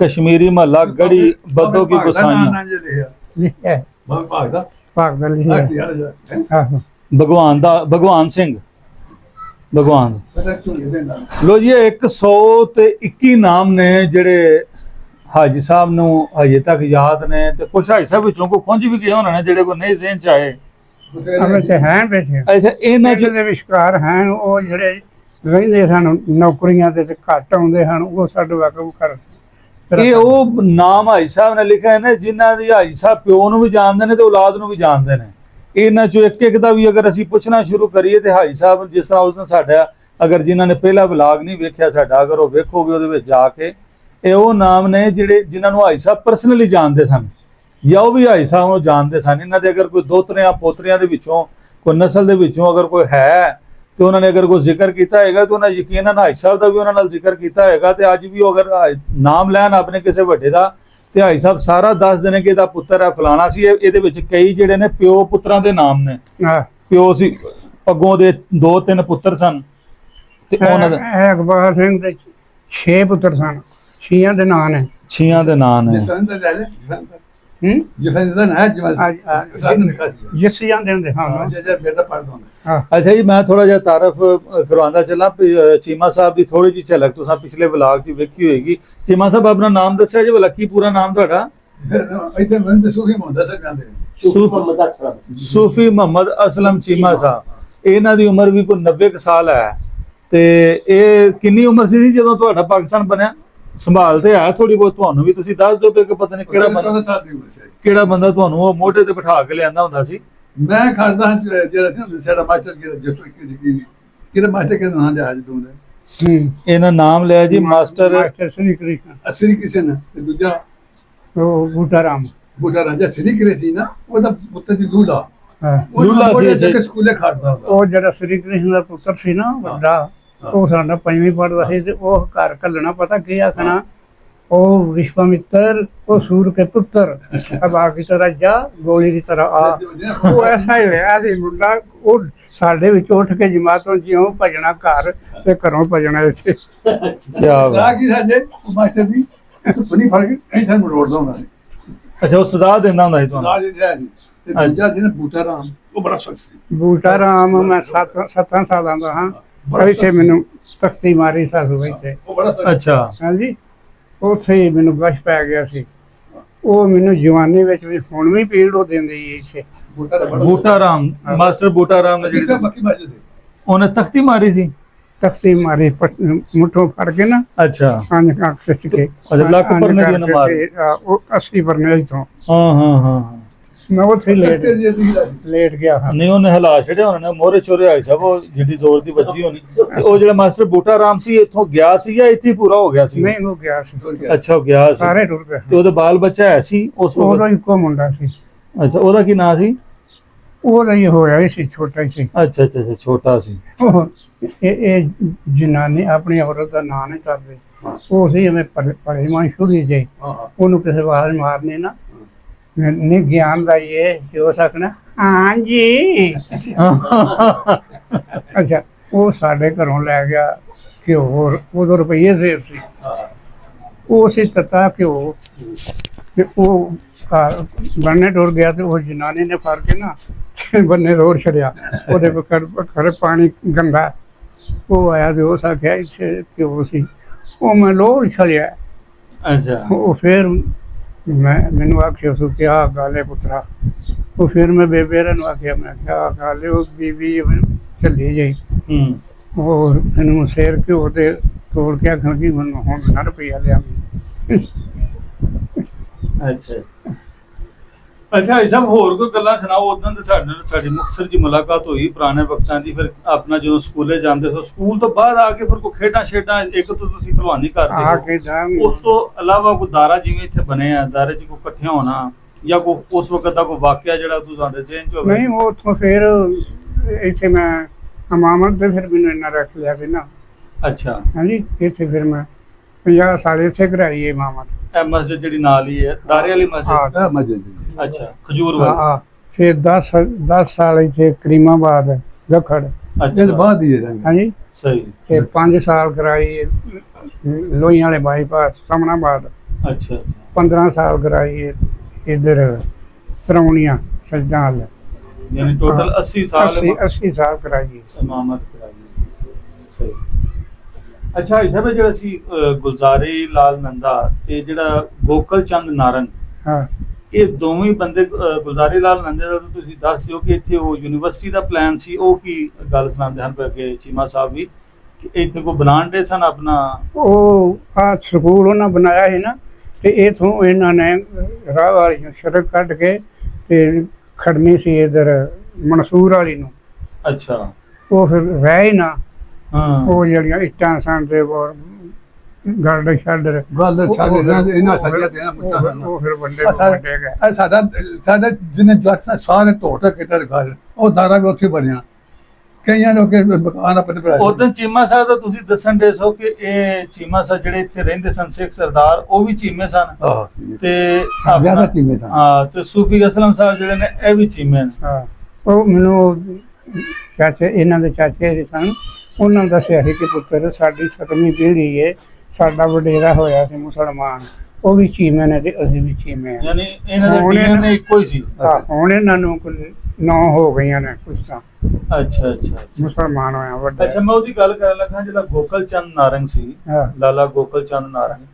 ਕਸ਼ਮੀਰੀ ਮਹੱਲਾ ਗੜੀ ਬੱਦੋ ਕੀ ਗੁਸਾਈਆਂ। ਲਿਖਿਆ। ਮੈਂ ਭਾਗਦਾ। ਲਿਖਿਆ? ਆਹੋ। ਭਗਵਾਨ ਦਾ ਭਗਵਾਨ ਸਿੰਘ। ਭਗਵਾਨ। ਲੋ ਜੀ ਇਹ 100 ਤੇ 21 ਨਾਮ ਨੇ ਜਿਹੜੇ ਹਾਜੀ ਸਾਹਿਬ ਨੂੰ ਹਜੇ ਤੱਕ ਯਾਦ ਨੇ ਤੇ ਕੁਝ ਹਾਜੀ ਸਾਹਿਬ ਵਿੱਚੋਂ ਕੋ ਖੁੰਝ ਵੀ ਗਏ ਹੋਣੇ ਨੇ ਜਿਹੜੇ ਕੋ ਨਹੀਂ ਜ਼ਿਹਨ ਚ ਆਏ। ਅਮੇ ਤੇ ਹੈ ਬੈਠੇ ਅੱਛਾ ਇਹਨਾਂ ਚ ਦੇ ਵਿਸ਼ਕਾਰ ਹਨ ਉਹ ਜਿਹੜੇ ਰਹਿੰਦੇ ਸਨ ਨੌਕਰੀਆਂ ਤੇ ਤੇ ਘੱਟ ਆਉਂਦੇ ਹਨ ਉਹ ਸਾਡੇ ਵਾਕਫ ਕਰ ਇਹ ਉਹ ਨਾਮ ਹਾਜੀ ਸਾਹਿਬ ਨੇ ਲਿਖਿਆ ਨਾ ਜਿਨ੍ਹਾਂ ਦੀ ਹਾਜੀ ਸਾਹਿਬ ਪਿਓ ਨੂੰ ਵੀ ਜਾਣਦੇ ਨੇ ਤੇ ਔਲਾਦ ਨੂੰ ਵੀ ਜਾਣਦੇ ਨੇ। ਇਹਨਾਂ ਚੋਂ ਇੱਕ ਇੱਕ ਦਾ ਵੀ ਅਗਰ ਅਸੀਂ ਪੁੱਛਣਾ ਸ਼ੁਰੂ ਕਰੀਏ ਤੇ ਹਾਜੀ ਸਾਹਿਬ ਜਿਸ ਤਰ੍ਹਾਂ ਉਸ ਦਿਨ ਸਾਡਾ ਅਗਰ ਜਿਨ੍ਹਾਂ ਨੇ ਪਹਿਲਾ ਵਲਾਗ ਨਹੀਂ ਵੇਖਿਆ ਸਾਡਾ ਅਗਰ ਉਹ ਵੇਖੋਗੇ ਉਹਦੇ ਵਿੱਚ ਜਾ ਕੇ ਇਹ ਉਹ ਨਾਮ ਨੇ ਜਿਹੜੇ ਜਿਨ੍ਹਾਂ ਨੂੰ ਹਾਜੀ ਸਾਹਿਬ ਪਰਸਨਲੀ ਜਾਣਦੇ ਸਨ। ਜਾਂ ਉਹ ਵੀ ਹਾਜੀ ਸਾਹਿਬ ਨੂੰ ਜਾਣਦੇ ਸਨ। ਇਹਨਾਂ ਦੇ ਅਗਰ ਕੋਈ ਦੋਤਰਿਆਂ ਪੋਤਰਿਆਂ ਦੇ ਵਿੱਚੋਂ ਕੋਈ ਨਸਲ ਦੇ ਵਿੱਚੋਂ ਅਗਰ ਕੋਈ ਹੈ ਤੇ ਉਹਨਾਂ ਨੇ ਅਗਰ ਕੋਈ ਜ਼ਿਕਰ ਕੀਤਾ ਹੋਏਗਾ ਤੇ ਉਹਨਾਂ ਯਕੀਨਨ ਹਾਜੀ ਸਾਹਿਬ ਦਾ ਵੀ ਉਹਨਾਂ ਨਾਲ ਜ਼ਿਕਰ ਕੀਤਾ ਹੋਏਗਾ ਤੇ ਅੱਜ ਵੀ ਉਹ ਅਗਰ ਨਾਮ ਲੈਣ ਆਪਣੇ ਕਿਸੇ ਵੱਡੇ ਦਾ ਤੇ ਹਾਜੀ ਸਾਹਿਬ ਸਾਰਾ ਦੱਸਦੇ ਨੇ ਕਿ ਇਹਦਾ ਪੁੱਤਰ ਹੈ ਫਲਾਣਾ ਸੀ ਇਹ- ਇਹਦੇ ਵਿੱਚ ਕਈ ਜਿਹੜੇ ਨੇ ਪਿਓ ਪੁੱਤਰਾਂ ਦੇ ਨਾਮ ਨੇ। ਪਿਓ ਸੀ ਅੱਗੋਂ ਦੇ ਦੋ ਤਿੰਨ ਪੁੱਤਰ ਸਨ। ਤੇ ਉਹਨਾਂ ਦੇ ਇਹ ਅਕਬਰ ਸਿੰਘ ਦੇ 6 ਪੁੱਤਰ ਸਨ। ਛੀਆਂ ਦੇ ਨਾਂ ਨੇ। ਛੀਆਂ ਦੇ ਨਾਮ ਨੇ। ਹੂੰ? ਸਾਨੂੰ ਜਾਂਦੇ ਹੁੰਦੇ ਹਾਂ ਹਾਂ। ਜੇ ਜੇ ਬੇਟਾ ਪੜ ਦੋ ਹਾਂ। ਅੱਛਾ ਜੀ ਮੈਂ ਥੋੜਾ ਜਿਹਾ ਤਾਰਫ ਕਰਵਾਉਂਦਾ ਚੱਲਾਂ। ਅ, ਚੀਮਾ ਸਾਹਿਬ ਦੀ ਥੋੜੀ ਜਿਹੀ ਝਲਕ ਤੁਸੀਂ ਪਿਛਲੇ ਵਲਾਗ 'ਚ ਵੇਖੀ ਹੋਏਗੀ। ਚੀਮਾ ਸਾਹਿਬ ਆਪਣਾ ਨਾਮ ਦੱਸਿਆ ਜੀ ਭਲਾ ਕੀ ਪੂਰਾ ਨਾਮ ਤੁਹਾਡਾ? ਇੱਥੇ ਤੇ ਸੂਫੀ ਮੁਹੰਮਦ ਅਸਲਮ। ਚੀਮਾ ਸਾਹਿਬ। ਇਹਨਾਂ ਦੀ ਉਮਰ ਵੀ ਕੋਈ 90 ਕੁ ਸਾਲ ਹੈ। ਤੇ ਇਹ ਕਿੰਨੀ ਉਮਰ ਸੀ ਜੀ ਜਦੋਂ ਤੁਹਾਡਾ ਪਾਕਿਸਤਾਨ ਬਣਿਆ? ਸੰਭਾਲ ਤੇ ਹੈ ਥੋੜੀ ਬਹੁਤ ਤੁਹਾਨੂੰ ਵੀ ਤੁਸੀਂ ਦੱਸ ਦਿਓ ਕਿ ਪਤਾ ਨਹੀਂ ਕਿਹੜਾ ਬੰਦਾ ਕਿਹੜਾ ਬੰਦਾ ਤੁਹਾਨੂੰ ਉਹ ਮੋਢੇ ਤੇ ਬਿਠਾ ਕੇ ਲਿਆਂਦਾ ਹੁੰਦਾ ਸੀ? ਮੈਂ ਖੜਦਾ ਸੀ ਜਿਹੜਾ ਸੀ ਸਾਡਾ ਮਾਸਟਰ ਜਿਹੜਾ ਜਿਸ ਕੀ ਕਿਹਦਾ ਮਾਸਟਰ ਕਿਹਦਾ ਨਾਂ ਜਹਾਜ਼ ਦੋਂਦਾ ਹੂੰ। ਇਹਨਾਂ ਨਾਮ ਲਿਆ ਜੀ ਮਾਸਟਰ ਮਾਸਟਰ ਸ੍ਰੀ ਕ੍ਰਿਸ਼ਨ। ਅਸਲੀ ਕਿਸੇ ਨੇ ਤੇ ਦੂਜਾ? ਉਹ ਬੂਟਾ ਰਾਮ। ਬੁੱਢਾ ਰਾਜਾ ਸ੍ਰੀ ਕ੍ਰਿਸ਼ਨ ਸੀ ਨਾ ਉਹਦਾ ਪੁੱਤਰ ਸੀ ਲੂਲਾ। ਹਾਂ। ਲੂਲਾ ਸੀ। ਜਾ ਕੇ ਸਕੂਲੇ ਖੜਦਾ ਹੁੰਦਾ। ਉਹ ਜਿਹੜਾ ਸ੍ਰੀ ਕ੍ਰਿਸ਼ਨ ਦਾ ਪੁੱਤਰ ਸੀ ਨਾ ਵੱਡਾ। ਉਹ ਸਾਡਾ ਪੰਜਵੀਂ ਪੜਦਾ ਸੀ ਤੇ ਉਹ ਘਰ ਕੱਲਣਾ ਪਤਾ ਕੀ ਆਖਣਾ? ਉਹ ਵਿਸ਼ਵਾਮਿੱਤਰ ਉਹ ਸੂਰ ਕੇ ਪੁੱਤਰ। ਅਬਾ ਕੀ ਤਰ੍ਹਾਂ ਜਾ ਗੋਲੀ ਦੀ ਤਰ੍ਹਾਂ ਆ। ਉਹ ਐਸਾ ਹੀ ਹੋਇਆ ਸੀ ਮੁੰਡਾ ਉਹ ਸਾਡੇ ਵਿੱਚ ਉੱਠ ਕੇ ਜਮਾਤੋਂ ਜਿਉਂ ਭਜਣਾ ਘਰ ਤੇ ਘਰੋਂ ਭਜਣਾ ਇੱਥੇ। ਕੀ ਬਾਤ। ਕੀ ਸਾਡੇ ਮਾਸਟਰ ਜੀ? ਸੁਪਨੀ ਫੜ ਕੇ ਇੱਥੇ ਮਰੋੜ ਦਾ ਹੁੰਦਾ ਸੀ ਅੱਛਾ ਉਹ ਸਜ਼ਾ ਦਿੰਦਾ ਹੁੰਦਾ ਸੀ ਤੁਹਾਨੂੰ? ਸਜ਼ਾ ਦਿੰਦਾ ਸੀ ਤੇ ਦੂਜਾ ਜਿਹਨੇ ਬੂਟਾ ਰਾਮ। ਉਹ ਬੜਾ ਸਖਤ ਸੀ। ਬੂਟਾ ਰਾਮ ਮੈਂ 7 7 ਸਾਲਾਂ ਦਾ ਹਾਂ। ਇੱਥੇ ਮੈਨੂੰ ਤਖਤੀ ਮਾਰੀ ਸਾਸੂ ਬੜਾ ਸਖਤ ਅੱਛਾ। ਹਾਂਜੀ। ਉੱਥੇ ਹੀ ਮੈਨੂੰ ਗਸ਼ ਪੈ ਗਿਆ ਸੀ। ਉਹ ਮੈਨੂੰ ਜਵਾਨੀ ਵਿੱਚ ਵੀ ਹੁਣ ਵੀ ਪੀੜ ਹੋ ਦਿੰਦੀ ਹੈ ਇੱਥੇ। ਬੂਟਾ ਬੜਾ ਰਾਮ ਮਾਸਟਰ ਬੂਟਾ ਰਾਮ ਨੇ ਜਿਹੜੀ ਉਹਨੇ ਤਖਤੀ ਮਾਰੀ ਸੀ? ਤਖਤੀ ਮਾਰੀ ਮੁੱਠੋਂ ਫੜ ਕੇ ਨਾ ਅੱਛਾ। ਪੰਜ ਕੱਖ ਖਿੱਚ ਕੇ। ਅੱਛਾ, ਲੱਕ ਪਰਨੇ ਦੀ। ਤੇ, ਆ, ਉਹ 80 ਪਰਨੇ ਇਥੋਂ। ਹਾਂ ਹਾਂ ਹਾਂ। ਮੈਂ ਉੱਥੇ ਹੀ ਲੇਟ ਜੀ ਲੇਟ ਗਿਆ ਹਾਂ ਨਹੀਂ ਉਹਨੇ ਹਲਾ ਛੜਿਆ ਉਹਨਾਂ ਨੇ ਮੋਰੇ ਚੋਰੇ ਆਏ ਸਭ ਉਹ ਜਿੱਡੀ ਜ਼ੋਰ ਦੀ ਵੱਜੀ ਹੋਣੀ। ਤੇ ਉਹ ਜਿਹੜਾ ਮਾਸਟਰ ਬੂਟਾ ਰਾਮ ਸੀ ਇੱਥੋਂ ਗਿਆ ਸੀ ਜਾਂ ਇੱਥੇ ਹੀ ਪੂਰਾ ਹੋ ਗਿਆ ਸੀ? ਨਹੀਂ ਉਹ ਗਿਆ ਸੀ। ਅੱਛਾ ਉਹ ਗਿਆ ਸੀ। ਸਾਰੇ ਟੁਰ ਗਏ। ਤੇ ਉਹਦਾ ਬਾਲ ਬੱਚਾ ਹੈ ਸੀ ਉਸ ਉਹਦਾ ਇੱਕੋ ਮੁੰਡਾ ਸੀ। ਅੱਛਾ ਉਹਦਾ ਕੀ ਨਾਂ ਸੀ? ਉਹਦਾ ਹੀ ਹੋਇਆ ਸੀ ਛੋਟਾ ਹੀ ਸੀ। ਅੱਛਾ ਅੱਛਾ ਅੱਛਾ ਛੋਟਾ ਸੀ। ਇਹ ਇਹ ਜਨਾਨੀ ਆਪਣੀ ਔਰਤ ਦਾ ਨਾਂ ਨਹੀਂ ਕਰਦੇ ਉਹ ਸੀ ਐਵੇਂ ਪੜੇ ਮਾਨ ਸ਼ੁਰੂ ਜੇ। ਉਹਨੂੰ ਕਿਸੇ ਆਵਾਜ਼ ਮਾਰਨੀ ਨਾ। ਨੇ ਗਿਆਨ ਦਾ ਇਹ ਜੋ ਸਕਣਾ। ਹਾਂਜੀ ਅੱਛਾ ਉਹ ਸਾਡੇ ਘਰੋਂ ਲੈ ਗਿਆ ਘਿਓ ਉਦੋਂ ਰੁਪਈਏ ਸੇਬ ਸੀ ਹਾਂ ਉਹ ਸੀ ਤਤਾ ਘਿਓ ਤੇ ਉਹ ਬੰਨੇ ਟੁਰ ਗਿਆ ਤੇ ਉਹ ਜਨਾਨੀ ਨੇ ਫੜ ਕੇ ਨਾ ਤੇ ਬੰਨੇ ਰੋੜ ਛੜਿਆ ਉਹਦੇ ਕੋਲ ਘਰ ਪਾਣੀ ਗੰਦਾ। ਉਹ ਆਇਆ ਤੇ ਉਹ ਸਾਖਿਆ ਇੱਥੇ ਘਿਓ ਸੀ। ਉਹ ਮੈਂ ਲੋੜ ਛੜਿਆ ਅੱਛਾ। ਉਹ ਫਿਰ ਮੈਂ ਮੈਨੂੰ ਆਖਿਆ ਸੋ ਕਿ ਆਹ ਗੱਲ ਪੁੱਤਰਾ। ਉਹ ਫਿਰ ਮੈਂ ਬੇਬੇ ਨੂੰ ਆਖਿਆ ਮੈਂ ਕਿਹਾ ਗੱਲ ਉਹ ਬੀਬੀ ਚੱਲੀ ਜਾਈ ਹੂੰ। ਉਹ ਮੈਨੂੰ ਸਿਰ ਘਿਓ ਤੇ ਤੋੜ ਕੇ ਆਖਣ ਕਿ ਮੈਨੂੰ ਹੁਣ ਨਾ ਰੁਪਈਆ ਲਿਆ ਅੱਛਾ। ਅੱਛਾ ਇਹ ਸਭ ਹੋਰ ਕੋਈ ਗੱਲਾਂ ਸੁਣਾਓ? ਉਦੋਂ ਤੇ ਸਾਡੇ ਨਾਲ ਸਾਡੀ ਮੁਕਤਸਰ ਦੀ ਮੁਲਾਕਾਤ ਹੋਈ ਪੁਰਾਣੇ ਵਕਤਾਂ ਦੀ ਫਿਰ ਆਪਣਾ ਜਦੋਂ ਸਕੂਲੇ ਜਾਂਦੇ ਹੋ ਸਕੂਲ ਤੋਂ ਬਾਅਦ ਆ ਕੇ ਫਿਰ ਕੋਈ ਖੇਡਾਂ ਛੇਡਾਂ ਇੱਕ ਤੋਂ ਤੁਸੀਂ ਭਲਵਾਨੀ ਕਰਦੇ ਹੋ। ਕੇ ਜਾਂ ਉਸ ਤੋਂ ਇਲਾਵਾ ਕੋਈ ਦਾਰਾ ਜਿਵੇਂ ਇੱਥੇ ਬਣੇ ਆ ਦਾਰੇ 'ਚ ਕੋਈ ਇਕੱਠਿਆਂ ਹੋਣਾ ਜਾਂ ਕੋਈ ਉਸ ਵਕਤ ਦਾ ਕੋਈ ਵਾਕਿਆ ਜਿਹੜਾ ਤੁਸੀਂ ਸਾਡੇ ਚੇਂਜ ਹੋਵੇ? ਨਹੀਂ ਉਹ ਉੱਥੋਂ ਫਿਰ ਇੱਥੇ ਮੈਂ ਅਮਾਮਤ ਤੇ ਫਿਰ ਮੈਨੂੰ ਇੰਨਾ ਰੱਖ ਲਿਆ ਸੀ ਨਾ। ਅੱਛਾ। ਹਾਂਜੀ ਇੱਥੇ ਫਿਰ ਮੈਂ 50 ਸਾਲ ਇੱਥੇ ਕਰਾਈ ਹੈ ਇਮਾਮਤ ਇਹ ਮਸਜਿਦ ਜਿਹੜੀ ਨਾਲ ਹੀ ਹੈ ਦਾਰੇ ਵਾਲੀ ਮਸਜਿਦ? ਆ ਮਜੇ ਜੀ। ਅੱਛਾ ਖਜੂਰ ਵਾਲੀ। ਆ ਫਿਰ 10 10 ਸਾਲ ਇੱਥੇ ਕਰੀਮਾਬਾਦ ਗਖੜ ਇਹ ਅੱਛਾ ਬਾਅਦ ਹੀ ਹੈ ਹਾਂਜੀ। ਸਹੀ। ਤੇ 5 ਸਾਲ ਕਰਾਈ ਲੋਹੀਆਂ ਵਾਲੇ ਬਾਈਪਾਸ ਸਮਨਾਬਾਦ ਅੱਛਾ ਅੱਛਾ। 15 ਸਾਲ ਕਰਾਈ ਹੈ ਇਧਰ ਤਰੌਣੀਆਂ ਸਜਦਾਂ ਵਾਲੇ। ਯਾਨੀ ਟੋਟਲ 80 ਸਾਲ 80 80 ਸਾਲ ਕਰਾਈ ਹੈ। ਇਮਾਮਤ ਕਰਾਈ ਸਹੀ। ਅੱਛਾ ਇਹ ਸਭ ਜਿਹੜਾ ਸੀ ਅਹ, ਗੁਲਜ਼ਾਰੀ ਲਾਲ ਨੰਦਾ ਤੇ ਜਿਹੜਾ ਗੋਕਲ ਚੰਦ ਨਾਰੰਗ ਹਾਂ। ਇਹ ਦੋਵੇਂ ਬੰਦੇ ਅਹ, ਗੁਲਜ਼ਾਰੀ ਲਾਲ ਨੰਦੇ ਦਾ ਤਾਂ ਤੁਸੀਂ ਦੱਸ ਦਿਓ ਕਿ ਇੱਥੇ ਉਹ ਯੂਨੀਵਰਸਿਟੀ ਦਾ ਪਲਾਨ ਸੀ ਉਹ ਕੀ ਗੱਲ ਸੁਣਾਉਂਦੇ ਹਨ ਕਿ ਚੀਮਾ ਸਾਹਿਬ ਵੀ ਕਿ ਇੱਥੇ ਕੋ ਬਣਾਉਂਦੇ ਸਨ ਆਪਣਾ? ਉਹ ਆ ਸਕੂਲ ਉਹਨਾਂ ਬਣਾਇਆ ਸੀ ਨਾ ਤੇ ਇਥੋਂ ਇਹਨਾਂ ਨੇ ਰਾਹ ਵਾਲੀ ਨੂੰ ਸੜਕ ਕੱਢ ਕੇ ਤੇ ਖੜਨੀ ਸੀ ਇਧਰ ਮਨਸੂਰ ਵਾਲੀ ਨੂੰ। ਅੱਛਾ। ਉਹ ਫਿਰ ਰਹਿ ਹੀ ਨਾ। ਹਾਂ। ਉਹ ਜਿਹੜੀਆਂ ਇੱਟਾਂ ਸਨ ਤੇ ਉਹ ਗਰਡ ਸ਼ਾਡਰ ਗੱਲ ਛੱਡ ਇਹਨਾਂ ਇਹਨਾਂ ਸੱਜਿਆ ਦੇਣਾ ਮੁੱਦਾ ਉਹ ਉਹ ਫਿਰ ਸਾਰਾ- ਵੱਡੇ ਗਏ। ਇਹ ਸਾਡਾ ਸਾਡਾ ਜਿਹਨੇ ਜੱਟ ਨੇ ਸਾਰੇ ਢੋਟ ਕਿਤੇ ਘਰ ਉਹ ਦਾਰਾ ਵੀ ਉੱਥੇ ਬਣਿਆ। ਕਈਆਂ ਲੋਕੇ ਮਕਾਨ ਆਪਣੇ ਬਣਾਏ ਉਦੋਂ ਚੀਮਾ ਸਾਹਿਬ ਦਾ ਤੁਸੀਂ ਦੱਸਣ ਦੇ ਸੋ ਕਿ ਇਹ ਚੀਮਾ ਸਾਹਿਬ ਜਿਹੜੇ ਇੱਥੇ ਰਹਿੰਦੇ ਸਨ ਸਿੱਖ ਸਰਦਾਰ ਉਹ ਵੀ ਚੀਮੇ ਸਨ? ਤੇ ਜ਼ਿਆਦਾ ਆਪਣਾ ਚੀਮੇ ਸਨ। ਹਾਂ ਤੇ ਸੂਫੀ ਅਸਲਮ ਸਾਹਿਬ ਜਿਹੜੇ ਨੇ ਇਹ ਵੀ ਚੀਮੇ ਨੇ। ਹਾਂ। ਉਹ ਮੈਨੂੰ ਚਾਚੇ ਇਹਨਾਂ ਦੇ ਚਾਚੇ ਸਨ। ਉਹਨਾਂ ਨੇ ਦੱਸਿਆ ਸੀ ਕਿ ਪੁੱਤਰ ਸਾਡੀ ਸਤਵੀਂ ਪੀੜ੍ਹੀ ਏ ਸਾਡਾ ਵਡੇਰਾ ਹੋਇਆ ਸੀ ਮੁਸਲਮਾਨ। ਉਹ ਵੀ ਚੀਮੇ ਨੇ ਤੇ ਅਸੀਂ ਵੀ ਚੀਮੇ ਆ। ਯਾਨੀ ਇਹਨਾਂ ਦੇ ਹੁਣ ਇਹ- ਡੀਐਨਏ ਇੱਕੋ ਹੀ ਸੀ? ਆਹ, ਹੁਣ ਇਹਨਾਂ ਨੂੰ ਕੋਈ ਨੌ ਹੋ ਗਈਆਂ ਨੇ ਕੁਛ ਤਾਂ। ਅੱਛਾ ਅੱਛਾ ਅੱਛਾ। ਮੁਸਲਮਾਨ ਹੋਇਆ ਵੱਡੇ। ਅੱਛਾ ਮੈਂ ਉਹਦੀ ਗੱਲ ਕਰਨ ਲੱਗਾ ਜਿਹੜਾ ਗੋਕਲ ਚੰਦ ਨਾਰੰਗ ਸੀ ਹਾਂ। ਲਾਲਾ ਗੋਕਲ ਚੰਦ ਨਾਰੰਗ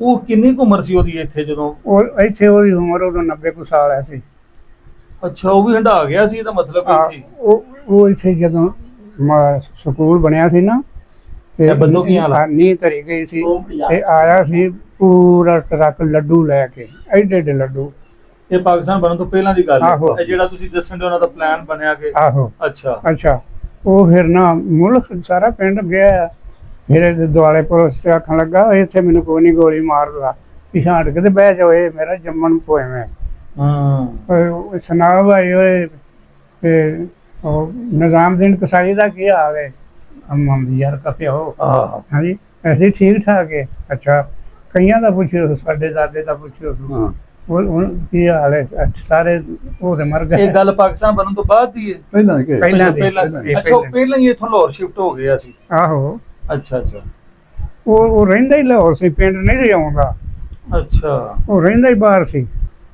ਉਹ ਕਿੰਨੀ ਕੁ ਉਮਰ ਸੀ ਉਹਦੀ ਇੱਥੇ ਜਦੋਂ? ਉਹ ਇੱਥੇ ਉਹਦੀ ਉਮਰ ਉਦੋਂ 90 ਕੁ ਸਾਲ ਐ ਸੀ। ਅੱਛਾ ਉਹ ਵੀ ਹੰਡਾ ਗਿਆ ਸੀ ਇਹਦਾ ਮਤਲਬ ਆਹ, ਇੱਥੇ ਉਹ ਉਹ ਇੱਥੇ ਜਦੋਂ ਮ- ਸਕੂਲ ਬਣਿਆ ਸੀ ਨਾ ਇਹ ਬੰਦੂਕੀਆਂ ਵਾਲਾ? ਹਾਂ, ਨੀਂਹ ਧਰੀ ਗਈ ਸੀ। ਤੇ ਆਇਆ ਸੀ ਪੂਰਾ ਟਰੱਕ ਲੱਡੂ ਲੈ ਕੇ ਐਡੇ ਐਡੇ ਲੱਡੂ। ਇਹ ਪਾਕਿਸਤਾਨ ਬਣਨ ਤੋਂ ਪਹਿਲਾਂ ਦੀ ਗੱਲ ਆਹੋ। ਹੈ ਇਹ ਜਿਹੜਾ ਤੁਸੀਂ ਦੱਸਣ ਦੇ ਉਹਨਾਂ ਦਾ ਪਲਾਨ ਬਣਿਆ ਕਿ ਆਹੋ। ਅੱਛਾ। ਅੱਛਾ। ਉਹ ਫਿਰ ਨਾ ਮੁਲਕ ਸਾਰਾ ਪਿੰਡ ਗਿਆ। ਫਿਰ ਇਹਦੇ ਦੁਆਲੇ ਪੁਲਿਸ ਤੇ ਆਖਣ ਲੱਗਾ ਇੱਥੇ ਮੈਨੂੰ ਕੋਈ ਨਹੀਂ ਗੋਲੀ ਮਾਰਦਾ। ਪਿਛਾਂ ਹਟ ਕੇ ਤੇ ਬਹਿ ਜਾਓ ਇਹ ਮੇਰਾ ਜੰਮਣ ਪੋਇਮ ਹੈ। ਹਾਂ। ਸੁਨਾਬ ਆਈ ਓਏ ਤੇ ਉਹ ਨਿਜ਼ਾਮਦੀਨ ਕਸਾਈ ਦਾ ਕੀ ਹਾਲ ਹੈ? ਅਮਮ ਦੀ ਯਾਰ ਕਪਿਓ ਆਹ। ਹਾਂਜੀ ਐਸੇ ਠੀਕ ਠਾਕ ਹੈ। ਅੱਛਾ ਕਈਆਂ ਦਾ ਪੁੱਛਿਓ ਸਾਡੇ ਦਾਦੇ ਦਾ ਪੁੱਛਿਓ। ਹਾਂ। ਉਹ ਉਹ ਕੀ ਹਾਲ ਹੈ? ਸਾਰੇ ਉਹ ਤੇ ਮਰ ਗਏ। ਇਹ ਗੱਲ ਪਾਕਿਸਤਾਨ ਬਣਨ ਤੋਂ ਬਾਅਦ ਦੀ ਹੈ? ਪਹਿਲਾਂ ਕਿ ਪਹਿਲਾਂ ਅੱਛਾ ਉਹ ਪਹਿਲਾਂ। ਹੀ ਇੱਥੋਂ ਲਾਹੌਰ ਸ਼ਿਫਟ ਹੋ ਗਿਆ ਸੀ ਆਹੋ। ਅੱਛਾ ਅੱਛਾ। ਉਹ ਉਹ ਰਹਿੰਦਾ ਹੀ ਲਾਹੌਰ ਸੀ ਪਿੰਡ ਨਹੀਂ ਸੀ ਆਉਂਦਾ। ਅੱਛਾ। ਉਹ ਰਹਿੰਦਾ ਹੀ ਬਾਹਰ ਸੀ।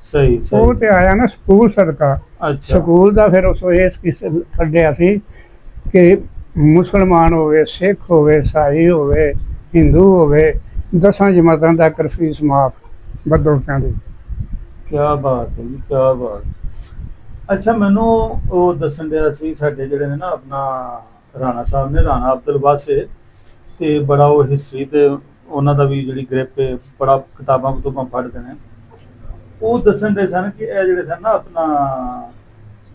ਸਹੀ ਉਹ ਸਹੀ ਤੇ ਆਇਆ ਨਾ ਸਕੂਲ ਸਦਕਾ। ਸਕੂਲ ਦਾ ਫਿਰ ਉਸ ਇਸ ਕਿਸ ਕੱਢਿਆ ਸੀ ਕਿ ਮੁਸਲਮਾਨ ਹੋਵੇ ਸਿੱਖ ਹੋਵੇ ਈਸਾਈ ਹੋਵੇ ਹਿੰਦੂ ਹੋਵੇ ਦਸਾਂ ਜਮਾਤਾਂ ਦਾ ਕਰਫੀਸ ਮਾਫ ਬਦੋਲਤਾਂ ਦੀ। ਕੀ ਬਾਤ ਹੈ ਜੀ ਕੀ ਬਾਤ। ਅੱਛਾ ਮੈਨੂੰ ਉਹ ਦੱਸਣ ਦਿਆ ਸੀ ਸਾਡੇ ਜਿਹੜੇ ਨੇ ਨਾ ਆਪਣਾ ਰਾਣਾ ਸਾਹਿਬ ਨੇ ਰਾਣਾ ਅਬਦੁਲ ਵਾਸੇ ਤੇ ਬੜਾ ਉਹ ਹਿਸਟਰੀ ਤੇ ਉਹਨਾਂ ਦਾ ਵੀ ਜਿਹੜੀ ਗ੍ਰਿਪ ਹੈ ਬੜਾ ਕਿਤਾਬਾਂ ਕਤੂਬਾਂ ਪੜ੍ਹਦੇ ਨੇ। ਉਹ ਦੱਸਣ ਦੇ ਸਨ ਕਿ ਇਹ ਜਿਹੜੇ ਸਨ ਨਾ ਆਪਣਾ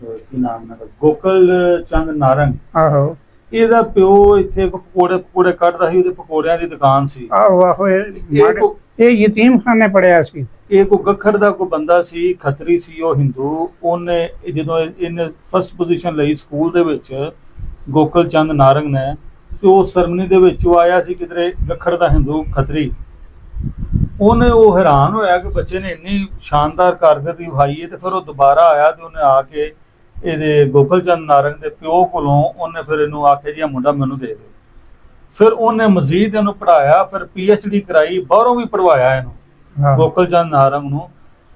ਅਹ, ਕੀ ਨਾਮ ਹੈ ਗੋਕਲ ਚੰਦ ਨਾਰੰਗ। ਆਹੋ। ਇਹਦਾ ਪਿਓ ਇੱਥੇ ਪਕੌੜੇ ਪਕੌੜੇ ਕੱਢਦਾ ਸੀ ਉਹਦੇ ਪਕੌੜਿਆਂ ਦੀ ਦੁਕਾਨ ਸੀ। ਆਹੋ ਆਹੋ ਇਹ ਇਹ ਮਾੜੇ- ਕੋ- ਇਹ ਯਤੀਮ ਖਾਨੇ ਪੜਿਆ ਸੀ। ਇਹ ਕੋ ਗੱਖੜ ਦਾ ਕੋ ਬੰਦਾ ਸੀ ਖੱਤਰੀ ਸੀ ਉਹ ਹਿੰਦੂ। ਉਹਨੇ ਇਹ ਜਦੋਂ ਇਹ- ਇਹਨੇ ਫਸਟ ਪੋਜੀਸ਼ਨ ਲਈ ਸਕੂਲ ਦੇ ਵਿੱਚ ਗੋਕਲ ਚੰਦ ਨਾਰੰਗ ਨੇ ਤੇ ਉਹ ਸਰਮਨੀ ਦੇ ਵਿੱਚ ਉਹ ਆਇਆ ਸੀ ਕਿਧਰੇ ਗੱਖੜ ਦਾ ਹਿੰਦੂ ਖੱਤਰੀ। ਉਹਨੇ ਉਹ ਹੈਰਾਨ ਹੋਇਆ ਕਿ ਬੱਚੇ ਨੇ ਇੰਨੀ ਸ਼ਾਨਦਾਰ ਕਾਰਗਰਦਗੀ ਵਿਖਾਈ ਹੈ ਤੇ ਫਿਰ ਉਹ ਦੁਬਾਰਾ ਆਇਆ ਤੇ ਉਹਨੇ ਆ ਕੇ ਇਹਦੇ ਗੋਕਲ ਚੰਦ ਨਾਰੰਗ ਦੇ ਪਿਓ ਕੋਲੋਂ ਉਹਨੇ ਫਿਰ ਇਹਨੂੰ ਆਖਿਆ ਜੀ ਇਹ ਮੁੰਡਾ ਮੈਨੂੰ ਦੇ ਦਿਓ। ਫਿਰ ਉਹਨੇ ਮਜ਼ੀਦ ਇਹਨੂੰ ਪੜਾਇਆ ਫਿਰ ਡੀ ਕਰਾਈ ਬਾਹਰੋਂ ਵੀ ਪੜਵਾਇਆ ਇਹਨੂੰ ਹਾਂ। ਗੋਕਲ ਚੰਦ ਨਾਰੰਗ ਨੂੰ।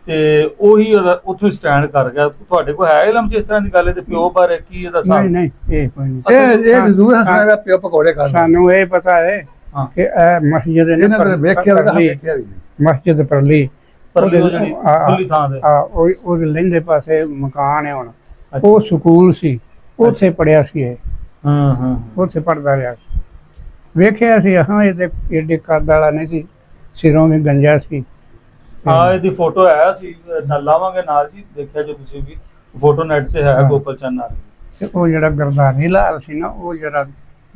ਤੇ ਉਹੀ ਉੱਥੋਂ ਸਟੈਂਡ ਕਰ ਗਿਆ। ਤੁਹਾਡੇ ਕੋਲ ਹੈ ਇਲਮ ਜਿਸ ਤਰ੍ਹਾਂ ਦੀ ਗੱਲ ਹੈ ਤੇ ਪਿਓ ਬਾਰੇ ਕੀ ਇਹਦਾ ਨਹੀਂ ਹਿਸਾਬ ਨਹੀਂ ਇਹ ਕੋਈ ਨਹੀਂ। ਇਹ ਇਹ ਜ਼ਰੂਰ ਹਸਣਾ ਦਾ ਪਿਓ ਪਕੌੜੇ ਖਾਂਦਾ। ਸਾਨੂੰ ਇਹ ਪਤਾ ਹਾਂ ਕਿ ਇਹ ਮਸਜਿਦ ਨੇ ਇਹਨਾਂ ਨੇ ਵੇਖਿਆ ਹੋਵੇਗਾ ਪਰਲੀ- ਵੇਖਿਆ ਵੀ ਨਹੀਂ। ਮਸਜਿਦ ਪਰਲੀ ਪਰਲੀ ਉਹ ਉਹਦੇ- ਜਿਹੜੀ ਆ- ਆ- ਖੁੱਲੀ ਥਾਂ ਤੇ। ਆ ਉਹ ਉਹਦੇ ਲਹਿੰਦੇ ਪਾਸੇ ਮਕਾਨ ਹੈ ਹੁਣ। ਅੱਛਾ। ਉਹ ਸਕੂਲ ਸੀ। ਉੱਥੇ ਪੜਿਆ ਸੀ ਇਹ। ਹਾਂ ਹਾਂ ਉੱਥੇ ਪੜਦਾ ਰਿਹਾ ਸੀ। ਵੇਖਿਆ ਸੀ ਹਾਂ ਇਹ ਤੇ ਏਡੇ ਕੱਦ ਵਾਲਾ ਨਹੀਂ ਸੀ। ਸਿਰੋਂ ਵੀ ਗੰਜਾ ਸੀ। ਹਾਂ ਇਹਦੀ ਫੋਟੋ ਆਇਆ ਸੀ ਨਾਲ ਲਾਵਾਂਗੇ ਨਾਲ ਜੀ ਦੇਖਿਆ ਜੇ ਤੁਸੀਂ ਵੀ। ਫੋਟੋ ਨੈਟ ਤੇ ਹੈ ਹਾਂ। ਗੋਪਲ ਚੰਦ ਨਾਲ। ਤੇ ਉਹ ਜਿਹੜਾ ਗਰਦਾਰੀ ਲਾਲ ਸੀ ਨਾ ਉਹ ਜਿਹੜਾ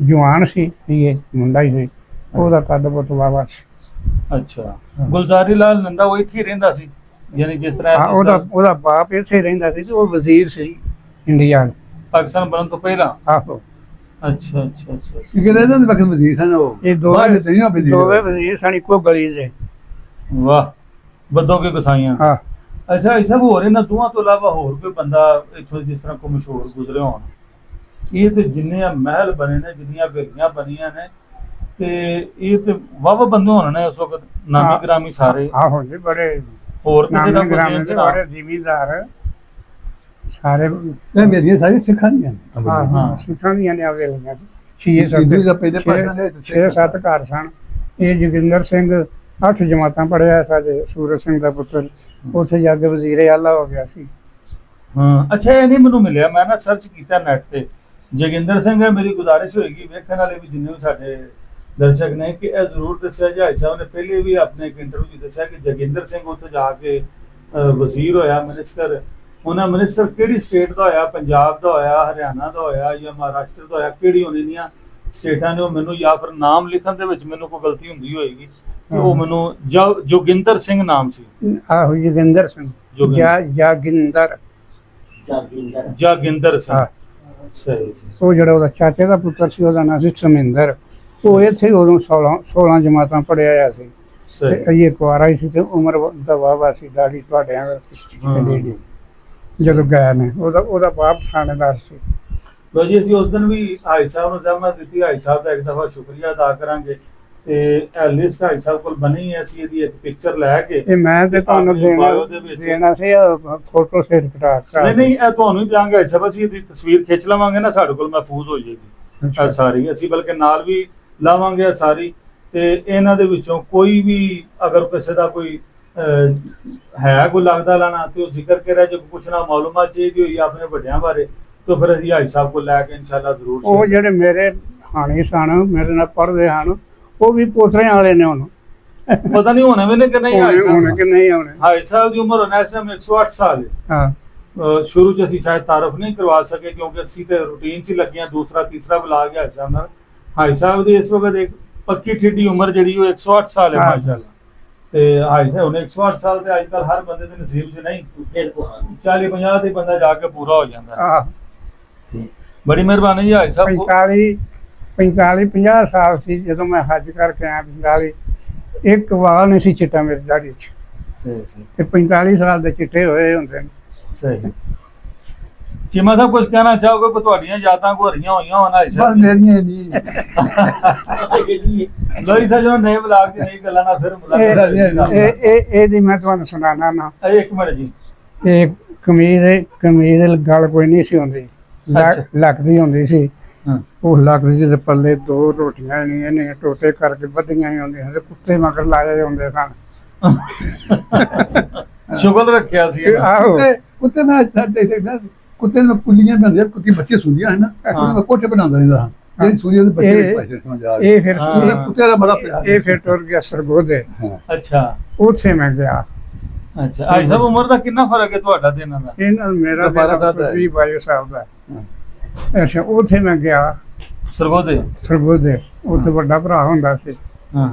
ਜਵਾਨ ਸੀ ਇਹ ਮੁੰਡਾ ਹੀ ਸੀ। ਉਹਦਾ ਕੱਦ ਬਹੁਤ ਵਾਵਾ ਸੀ। ਅੱਛਾ। ਗੁਲਜ਼ਾਰੀ ਲਾਲ ਨੰਦਾ ਉਹ ਇੱਥੇ ਹੀ ਰਹਿੰਦਾ ਸੀ? ਯਾਨੀ ਜਿਸ ਤਰ੍ਹਾਂ ਹਾਂ ਉਹਦਾ ਉਹਦਾ ਬਾਪ ਇੱਥੇ ਰਹਿੰਦਾ ਸੀ ਤੇ ਉਹ ਵਜ਼ੀਰ ਸੀ ਇੰਡੀਆ ਦਾ। ਪਾਕਿਸਤਾਨ ਬਣਨ ਤੋਂ ਪਹਿਲਾਂ? ਆਹੋ। ਅੱਛਾ ਅੱਛਾ ਅੱਛਾ ਕਿ ਕਹਿੰਦੇ ਨੇ ਵਕਤ ਵਜ਼ੀਰ ਸਨ ਉਹ? ਇਹ ਦੋਵੇਂ ਦੇ ਤਰੀਆਂ ਵਜ਼ੀਰ। ਦੋਵੇਂ ਵਜ਼ੀਰ ਸਨ ਇੱਕੋ ਗਲੀ ਦੇ। ਵਾਹ ਬੱਦੋਂ ਕੇ ਗਸਾਈਆਂ। ਹਾਂ। ਅੱਛਾ ਇਹ ਸਭ ਹੋਰ ਇਹਨਾਂ ਦੋਵਾਂ ਤੋਂ ਇਲਾਵਾ ਹੋਰ ਕੋਈ ਬੰਦਾ ਇੱਥੋਂ ਜਿਸ ਤਰ੍ਹਾਂ ਕੋਈ ਮਸ਼ਹੂਰ ਗੁਜ਼ਰੇ ਹੋਣ? ਇਹ ਤੇ ਜਿੰਨੇ ਆ ਮਹਿਲ ਬਣੇ ਨੇ ਜਿੰਨੀਆਂ ਵੇਲੀਆਂ ਬਣੀਆਂ ਨੇ ਤੇ ਇਹ ਤੇ ਵਾਵਾ ਬੰਦੇ ਹੋਣ ਨੇ ਉਸ ਵਕਤ ਨਾਮੀ। ਗ੍ਰਾਮੀ ਸਾਰੇ। ਆਹੋ ਜੀ ਬੜੇ ਹੋਰ ਕਿਸੇ ਦਾ ਨਾਮੀ ਕੋਈ ਗ੍ਰਾਮੀ ਦੇ ਨਾ ਬੜੇ ਜ਼ਿਮੀਂਦਾਰ ਸਾਰੇ ਇਹ ਮੇਰੀਆਂ ਸਾਰੀ ਸਿੱਖਾਂ ਦੀਆਂ ਨੇ। ਹਾਂ ਹਾਂ। ਹਾਂ। ਸਿੱਖਾਂ ਦੀਆਂ ਨੇ ਆਵੇ ਲਈਆਂ ਛੇ ਹਿੰਦੂ ਦਾ ਪਹਿਲੇ ਸੱਤ ਪਾਕਿਸਤਾਨ ਦੇ ਵਿੱਚ ਛੇ ਸੱਤ ਘਰ ਸਨ। ਇਹ ਜੋਗਿੰਦਰ ਸਿੰਘ ਅੱਠ ਜਮਾਤਾਂ ਪੜਿਆ ਸਾਡੇ ਸੂਰਜ ਸਿੰਘ ਦਾ ਪੁੱਤਰ। ਉੱਥੇ ਜਾ ਕੇ ਵਜ਼ੀਰ ਆਲਾ ਹੋ ਗਿਆ ਸੀ। ਹਾਂ ਅੱਛਾ ਇਹ ਨਹੀਂ ਮੈਨੂੰ ਮਿਲਿਆ। ਮੈਂ ਨਾ ਸਰਚ ਕੀਤਾ ਨੈਟ ਤੇ। ਜੋਗਿੰਦਰ ਸਿੰਘ ਹੈ ਮੇਰੀ ਗੁਜ਼ਾਰਿਸ਼ ਹੋਏਗੀ ਵੇਖਣ ਵਾਲੇ ਵੀ ਜਿੰਨੇ ਵੀ ਸਾਡੇ ਦਰਸ਼ਕ ਨੇ ਕਿ ਇਹ ਜ਼ਰੂਰ ਦੱਸਿਆ ਜਾਏ ਸਾਹਿਬ ਨੇ ਪਹਿਲੇ ਵੀ ਆਪਣੇ ਇੱਕ ਇੰਟਰਵਿਊ 'ਚ ਦੱਸਿਆ ਕਿ ਜੋਗਿੰਦਰ ਸਿੰਘ ਉੱਥੇ ਜਾ ਕੇ ਵਜ਼ੀਰ ਹੋਇਆ ਮਿਨਿਸਟਰ ਉਹਨਾਂ ਮਿਨਿਸਟਰ ਕਿਹੜੀ ਸਟੇਟ ਦਾ ਹੋਇਆ? ਪੰਜਾਬ ਦਾ ਹੋਇਆ ਹਰਿਆਣਾ ਦਾ ਹੋਇਆ ਜਾਂ ਮਹਾਰਾਸ਼ਟਰ ਦਾ ਹੋਇਆ? ਕਿਹੜੀ ਹੋਣੀ ਦੀਆਂ ਸਟੇਟਾਂ ਨੇ ਉਹ ਮੈਨੂੰ ਜਾਂ ਫਿਰ ਨਾਮ ਲਿਖਣ ਦੇ ਵਿੱਚ ਮੈਨੂੰ ਕੋਈ ਗਲਤੀ ਹੁੰਦੀ ਹੋਏਗੀ ਕਿ ਉਹ। ਮੈਨੂੰ ਜੋਗਿੰਦਰ ਸਿੰਘ ਨਾਮ ਸੀ। ਆਹੋ ਜੋਗਿੰਦਰ ਸਿੰਘ। ਜੋਗਿੰਦਰ। ਜਾ ਜਾਗਿੰਦਰ। ਜਾਗਿੰਦਰ। ਸਿੰਘ। ਹਾਂ। ਸਹੀ ਉਹ ਜਿਹੜਾ ਉਹਦਾ ਚਾਚੇ ਦਾ ਪੁੱਤਰ ਸੀ ਉਹਦਾ ਨਾਮ ਸੀ ਸਮਿੰਦਰ। ਉਹ ਇੱਥੇ ਉਦੋਂ 16 16 ਜਮਾਤਾਂ ਪੜਿਆ ਹੋਇਆ ਸੀ। ਤੇ ਸਹੀ ਇਹ ਕੁਆਰਾ ਹੀ ਸੀ ਤੇ ਉਮਰ ਦਾ ਵਾਵਾ ਸੀ ਦਾੜੀ ਤੁਹਾਡੇ ਹਾਂ। ਵਾਂਗ ਜਦੋਂ ਗਏ ਨੇ ਉਹਦਾ ਉਹਦਾ ਬਾਪ ਥਾਣੇਦਾਰ ਸੀ। ਲੋ ਜੀ ਅਸੀਂ ਉਸ ਦਿਨ ਵੀ ਹਾਈ ਸਾਹਿਬ ਨੂੰ ਜ਼ਹਿਮਤ ਦਿੱਤੀ ਹਾਈ ਸਾਹਿਬ ਦਾ ਇੱਕ ਦਫਾ ਸ਼ੁਕਰੀਆ ਅਦਾ ਕਰਾਂਗੇ। ਤੇ ਇਹ ਲਿਸਟ ਹਾਈ ਸਾਹਿਬ ਕੋਲ ਬਣੀ ਹੈ ਅਸੀਂ ਇਹਦੀ ਇੱਕ ਪਿਕਚਰ ਲੈ ਕੇ ਇਹ ਮੈਂ ਤੇ ਤੁਹਾਨੂੰ ਦੇਣਾ ਦੇਣਾ ਸੀ ਫੋਟੋ ਸੈਟ ਕਰਾ ਨਹੀਂ ਨਹੀਂ ਇਹ ਤੁਹਾਨੂੰ ਹੀ ਦਿਆਂਗੇ ਹਾਈ ਸਾਹਿਬ ਅਸੀਂ ਇਹਦੀ ਤਸਵੀਰ ਖਿੱਚ ਲਵਾਂਗੇ ਨਾ ਸਾਡੇ ਕੋਲ ਮਹਿਫੂਜ਼ ਹੋ ਜਾਏਗੀ। ਸਾਰੀ ਅਸੀਂ ਬਲਕਿ ਨਾਲ ਵੀ ਲਾਵਾਂਗੇ ਇਹ ਸਾਰੀ ਤੇ ਇਹਨਾਂ ਦੇ ਵਿੱਚੋਂ ਕੋਈ ਵੀ ਅਗਰ ਕਿਸੇ ਦਾ ਕੋਈ ਹੈ ਕੋਈ ਲੱਗਦਾ ਲਾਣਾ ਤੇ ਉਹ ਜ਼ਿਕਰ ਕਰਿਆ ਜੇ ਪੁੱਛਣਾ ਮਾਲੂਮਾਤ ਚਾਹੀਦੀ ਹੋਈ ਆਪਣੇ ਵੱਡਿਆਂ ਬਾਰੇ ਤਾਂ ਫਿਰ ਅਸੀਂ ਹਾਈ ਸਾਹਿਬ ਕੋਲ ਲੈ ਕੇ ਇਨਸ਼ਾਅੱਲਾ ਜ਼ਰੂਰ ਉਹ ਜਿਹੜੇ ਮੇਰੇ ਹਾਣੀ ਸਨ ਮੇਰੇ ਨਾਲ ਪੜ੍ਹਦੇ ਹਨ ਉਹ ਵੀ ਪੋਤਰਿਆਂ ਵਾਲੇ ਨੇ ਹੁਣ ਪਤਾ ਨਹੀਂ ਹੋਣੇ ਵੀ ਨੇ ਕਿ ਨਹੀਂ ਹਾਈ ਹੋਣੇ ਹੋਣੇ ਸਾਹਿਬ ਕਿ ਨਹੀਂ ਹੋਣੇ ਹਾਈ ਸਾਹਿਬ ਦੀ ਉਮਰ ਹੋਣਾ ਇਸ ਟਾਈਮ 108 ਸਾਲ ਹੈ। ਹਾਂ। ਸ਼ੁਰੂ ਚ ਅਸੀਂ ਸ਼ਾਇਦ ਤਾਰਫ ਨਹੀਂ ਕਰਵਾ ਸਕੇ ਕਿਉਂਕਿ ਅਸੀਂ ਤੇ ਰੂਟੀਨ ਚ ਲੱਗੀਆਂ ਦੂਸਰਾ ਤੀਸਰਾ ਬੁਲਾ ਗਿਆ ਹਾਈ ਸਾਹਿਬ ਨਾਲ। ਹਾਈ ਸਾਹਿਬ ਦੀ ਇਸ ਵਕਤ ਇੱਕ ਪੱਕੀ ਠੇਡੀ ਉਮਰ ਜਿਹੜੀ ਉਹ 108 ਸਾਲ ਹੈ। ਮਾਸ਼ਾਅੱਲਾ। ਤੇ ਹਾਈ ਸਾਹਿਬ ਉਹਨੇ 108 ਸਾਲ ਤੇ ਅੱਜ ਕੱਲ ਹਰ ਬੰਦੇ ਦੇ ਨਸੀਬ 'ਚ ਨਹੀਂ। 40 50 ਤੇ ਬੰਦਾ ਜਾ ਕੇ ਪੂਰਾ ਹੋ ਜਾਂਦਾ। ਹੈ। ਬੜੀ ਮਿਹਰਬਾਨੀ ਜੀ ਹਾਈ ਸਾਹਿਬ। 45 45 50 ਸਾਲ ਸੀ ਜਦੋਂ ਮੈਂ ਹੱਜ ਕਰਕੇ ਆਇਆ 45 ਇੱਕ ਵਾਲ ਨਹੀਂ ਸੀ ਚਿੱਟਾ ਮੇਰੀ ਦਾੜੀ 'ਚ। ਸਹੀ ਸਹੀ। ਤੇ 45 ਸਾਲ ਦੇ ਚਿੱਟੇ ਹੋਏ ਹੁੰਦੇ ਨੇ। ਸਹੀ। ਚੀਮਾ ਸਾਹਿਬ ਕੁਝ ਕਹਿਣਾ ਚਾਹੋਗੇ ਕਿ ਤੁਹਾਡੀਆਂ ਯਾਦਾਂ ਕੋ ਹਰੀਆਂ ਹੋਈਆਂ ਹੋਣ ਹਾਈ ਬਸ ਮੇਰੀਆਂ ਨਹੀਂ। ਲੋਈ ਸਜਣੋ ਨਏ ਬਲਾਗ ਚ ਨਹੀਂ ਗੱਲਾਂ ਨਾਲ ਫਿਰ ਇਹ ਮੁਲਾਕਾਤ ਇਹ ਇਹ ਇਹਦੀ ਮੈਂ ਤੁਹਾਨੂੰ ਸੁਣਾਣਾ ਨਾ। ਇੱਕ ਮਿੰਟ ਜੀ। ਇਹ ਕਮੀਜ਼ ਕਮੀਜ਼ ਗਲ ਕੋਈ ਨਹੀਂ ਸੀ ਹੁੰਦੀ। ਲੱਕਦੀ ਹੁੰਦੀ ਸੀ। ਉਹ ਲੱਕਦੀ ਦੇ ਪੱਲੇ ਦੋ ਰੋਟੀਆਂ ਨਹੀਂ ਇਹਨੇ ਟੋਟੇ ਕਰਕੇ ਬੱਧੀਆਂ ਹੀ ਹੁੰਦੀਆਂ ਤੇ ਕੁੱਤੇ ਮਗਰ ਲਾਏ ਹੁੰਦੇ ਸਨ। ਸ਼ੁਗਲ ਰੱਖਿਆ ਸੀ ਤੇ ਆਹੋ। ਕੁੱਤੇ ਕੁੱਤੇ ਮੈਂ ਦੇਖਦਾ ਕੁੱਤੇ ਨੂੰ ਕੁੱਲੀਆਂ ਬਣਦੀਆਂ ਕੁੱਤੀ ਬੱਚੇ ਸੁਣਦੀਆਂ ਹਨ ਨਾ ਉਹਨਾਂ ਦਾ ਕੋਠੇ ਬਣਾਉਂਦਾ ਰਹਿੰਦਾ ਹਾਂ। ਜਿਹੜੀ ਦੇ ਬੱਚੇ ਪੈਸੇ ਸਮਝ ਆ ਇਹ ਫਿਰ ਕੁੱਤੇ ਦਾ ਬੜਾ ਪਿਆਰ ਇਹ ਫਿਰ ਟੁਰ ਗਿਆ ਸਰਗੋਦੇ। ਹਾਂ। ਅੱਛਾ। ਉੱਥੇ ਮੈਂ ਗਿਆ। ਅੱਛਾ। ਹਾਈ ਸਾਹਿਬ ਉਮਰ ਦਾ ਕਿੰਨਾ ਫ਼ਰਕ ਹੈ ਤੁਹਾਡਾ ਤੇ ਇਹਨਾਂ ਦਾ? ਇਹਨਾਂ ਮੇਰਾ ਤਾਂ ਬਾਰਾਂ ਸਾਲ ਦਾ ਹੈ। 20 22 ਸਾਲ ਦਾ। ਅੱਛਾ ਉੱਥੇ ਮੈਂ ਗਿਆ। ਸਰਗੋਦੇ? ਸਰਗੋਦੇ। ਉੱਥੇ ਵੱਡਾ ਭਰਾ ਹੁੰਦਾ ਸੀ। ਹਾਂ।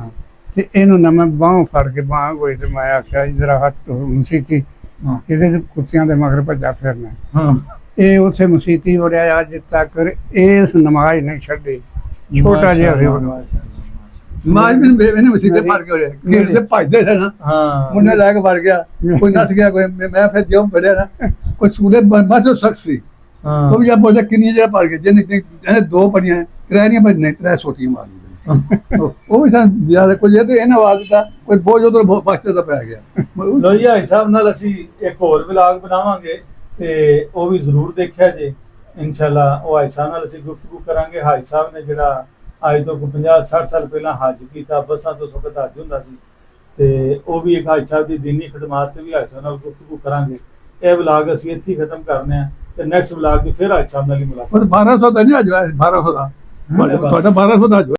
ਤੇ ਇਹਨੂੰ ਨਾ ਮੈਂ ਬਾਹ ਫੜ ਕੇ ਬਾਹ ਕੋਈ ਤੇ ਮੈਂ ਆਖਿਆ ਇਧਰ ਹੱਟ ਮਸੀਤੀ ਹਾਂ। ਇਹਦੇ ਤੇ ਕੁੱਤਿਆਂ ਦੇ ਮਗਰ ਭੱਜਾ ਫਿਰਨਾ। ਹਾਂ। ਇਹ ਉੱਥੇ ਮਸੀਤੀ ਵੜਿਆ ਅੱਜ ਤੱਕ ਇਸ ਨਮਾਜ਼ ਨਹੀਂ ਛੱਡੀ। ਛੋਟਾ ਜਿਹਾ ਉਦੋਂ। ਮਾਂ ਵੀ ਮੇਰੇ ਮੈਨੂੰ ਮਸੀਤੇ ਫੜ ਕੇ ਹੋਇਆ ਖੇਡਦੇ ਭੱਜਦੇ ਸਨ ਹਾਂ। ਮੁੰਡੇ ਲੈ ਕੇ ਵੜ ਗਿਆ। ਕੋਈ ਨਸ ਗਿਆ ਕੋਈ ਮੈਂ ਫਿਰ ਜਿਉਂ ਫੜਿਆ ਨਾ। ਕੋਈ ਸੂਲੇ ਬਸ ਉਹ ਸਖਤ ਸੀ। ਹਾਂ। ਉਹ ਵੀ ਜਦ ਬੋਲਦਾ ਕਿੰਨੀ ਜਗ੍ਹਾ ਪੜ ਗਏ। ਜਿਹਨੇ ਦੋ ਪੜੀਆਂ ਤਰੇ ਨਹੀਂ ਪਰ ਨਹੀਂ ਤਰੇ ਛੋਟੀਆਂ ਮਾਰ ਉਹ- ਵੀ ਸਾਨੂੰ ਜ਼ਿਆਦਾ ਕੁਝ ਇਹ ਤੇ ਇਹਨਾਂ ਆਵਾਜ਼ ਦਿੱਤਾ ਕੋਈ ਬੋਝ ਉਧਰ ਬਸਤੇ ਦਾ ਪੈ ਗਿਆ। ਲੋ ਜੀ ਹਾਈ ਸਾਹਿਬ ਨਾਲ ਅਸੀਂ ਇੱਕ ਹੋਰ ਵਲੌਗ ਬਣਾਵਾਂਗੇ ਤੇ ਉਹ ਵੀ ਜ਼ਰੂਰ ਦੇਖਿਆ ਜੇ। ਇਨਸ਼ਾਅੱਲਾ ਉਹ ਹਾਈ ਸਾਹਿਬ ਨਾਲ ਅਸੀਂ ਗੁਫ਼ਤਗੂ ਕਰਾਂਗੇ। ਹਾਈ ਸਾਹਿਬ ਨੇ ਜਿਹੜਾ ਅੱਜ ਤੋਂ 50 60 ਸਾਲ ਪਹਿਲਾਂ ਹੱਜ ਕੀਤਾ ਬੱਸਾਂ ਤੋਂ ਸੁਖਤ ਹੱਜ ਹੁੰਦਾ ਸੀ। ਤੇ ਉਹ ਵੀ ਇੱਕ ਹਾਈ ਸਾਹਿਬ ਦੀ ਦੀਨੀ ਖਿਦਮਤ ਤੇ ਵੀ ਹਾਈ ਸਾਹਿਬ ਨਾਲ ਗੁਫ਼ਤਗੂ ਕਰਾਂਗੇ। ਇਹ ਵਲੌਗ ਅਸੀਂ ਇੱਥੇ ਹੀ ਖਤਮ ਕਰਨੇ ਆ ਤੇ ਨੈਕਸਟ ਵਲੌਗ ਦੀ ਫਿਰ ਹਾਈ ਸਾਹਿਬ ਨਾਲ ਹੀ ਮੁਲਾਕਾਤ ਉਹ 1200 ਦਾ ਨਹੀਂ ਅੱਜ 1200 ਦਾ। ਤੁਹਾਡਾ 1200 ਦਾ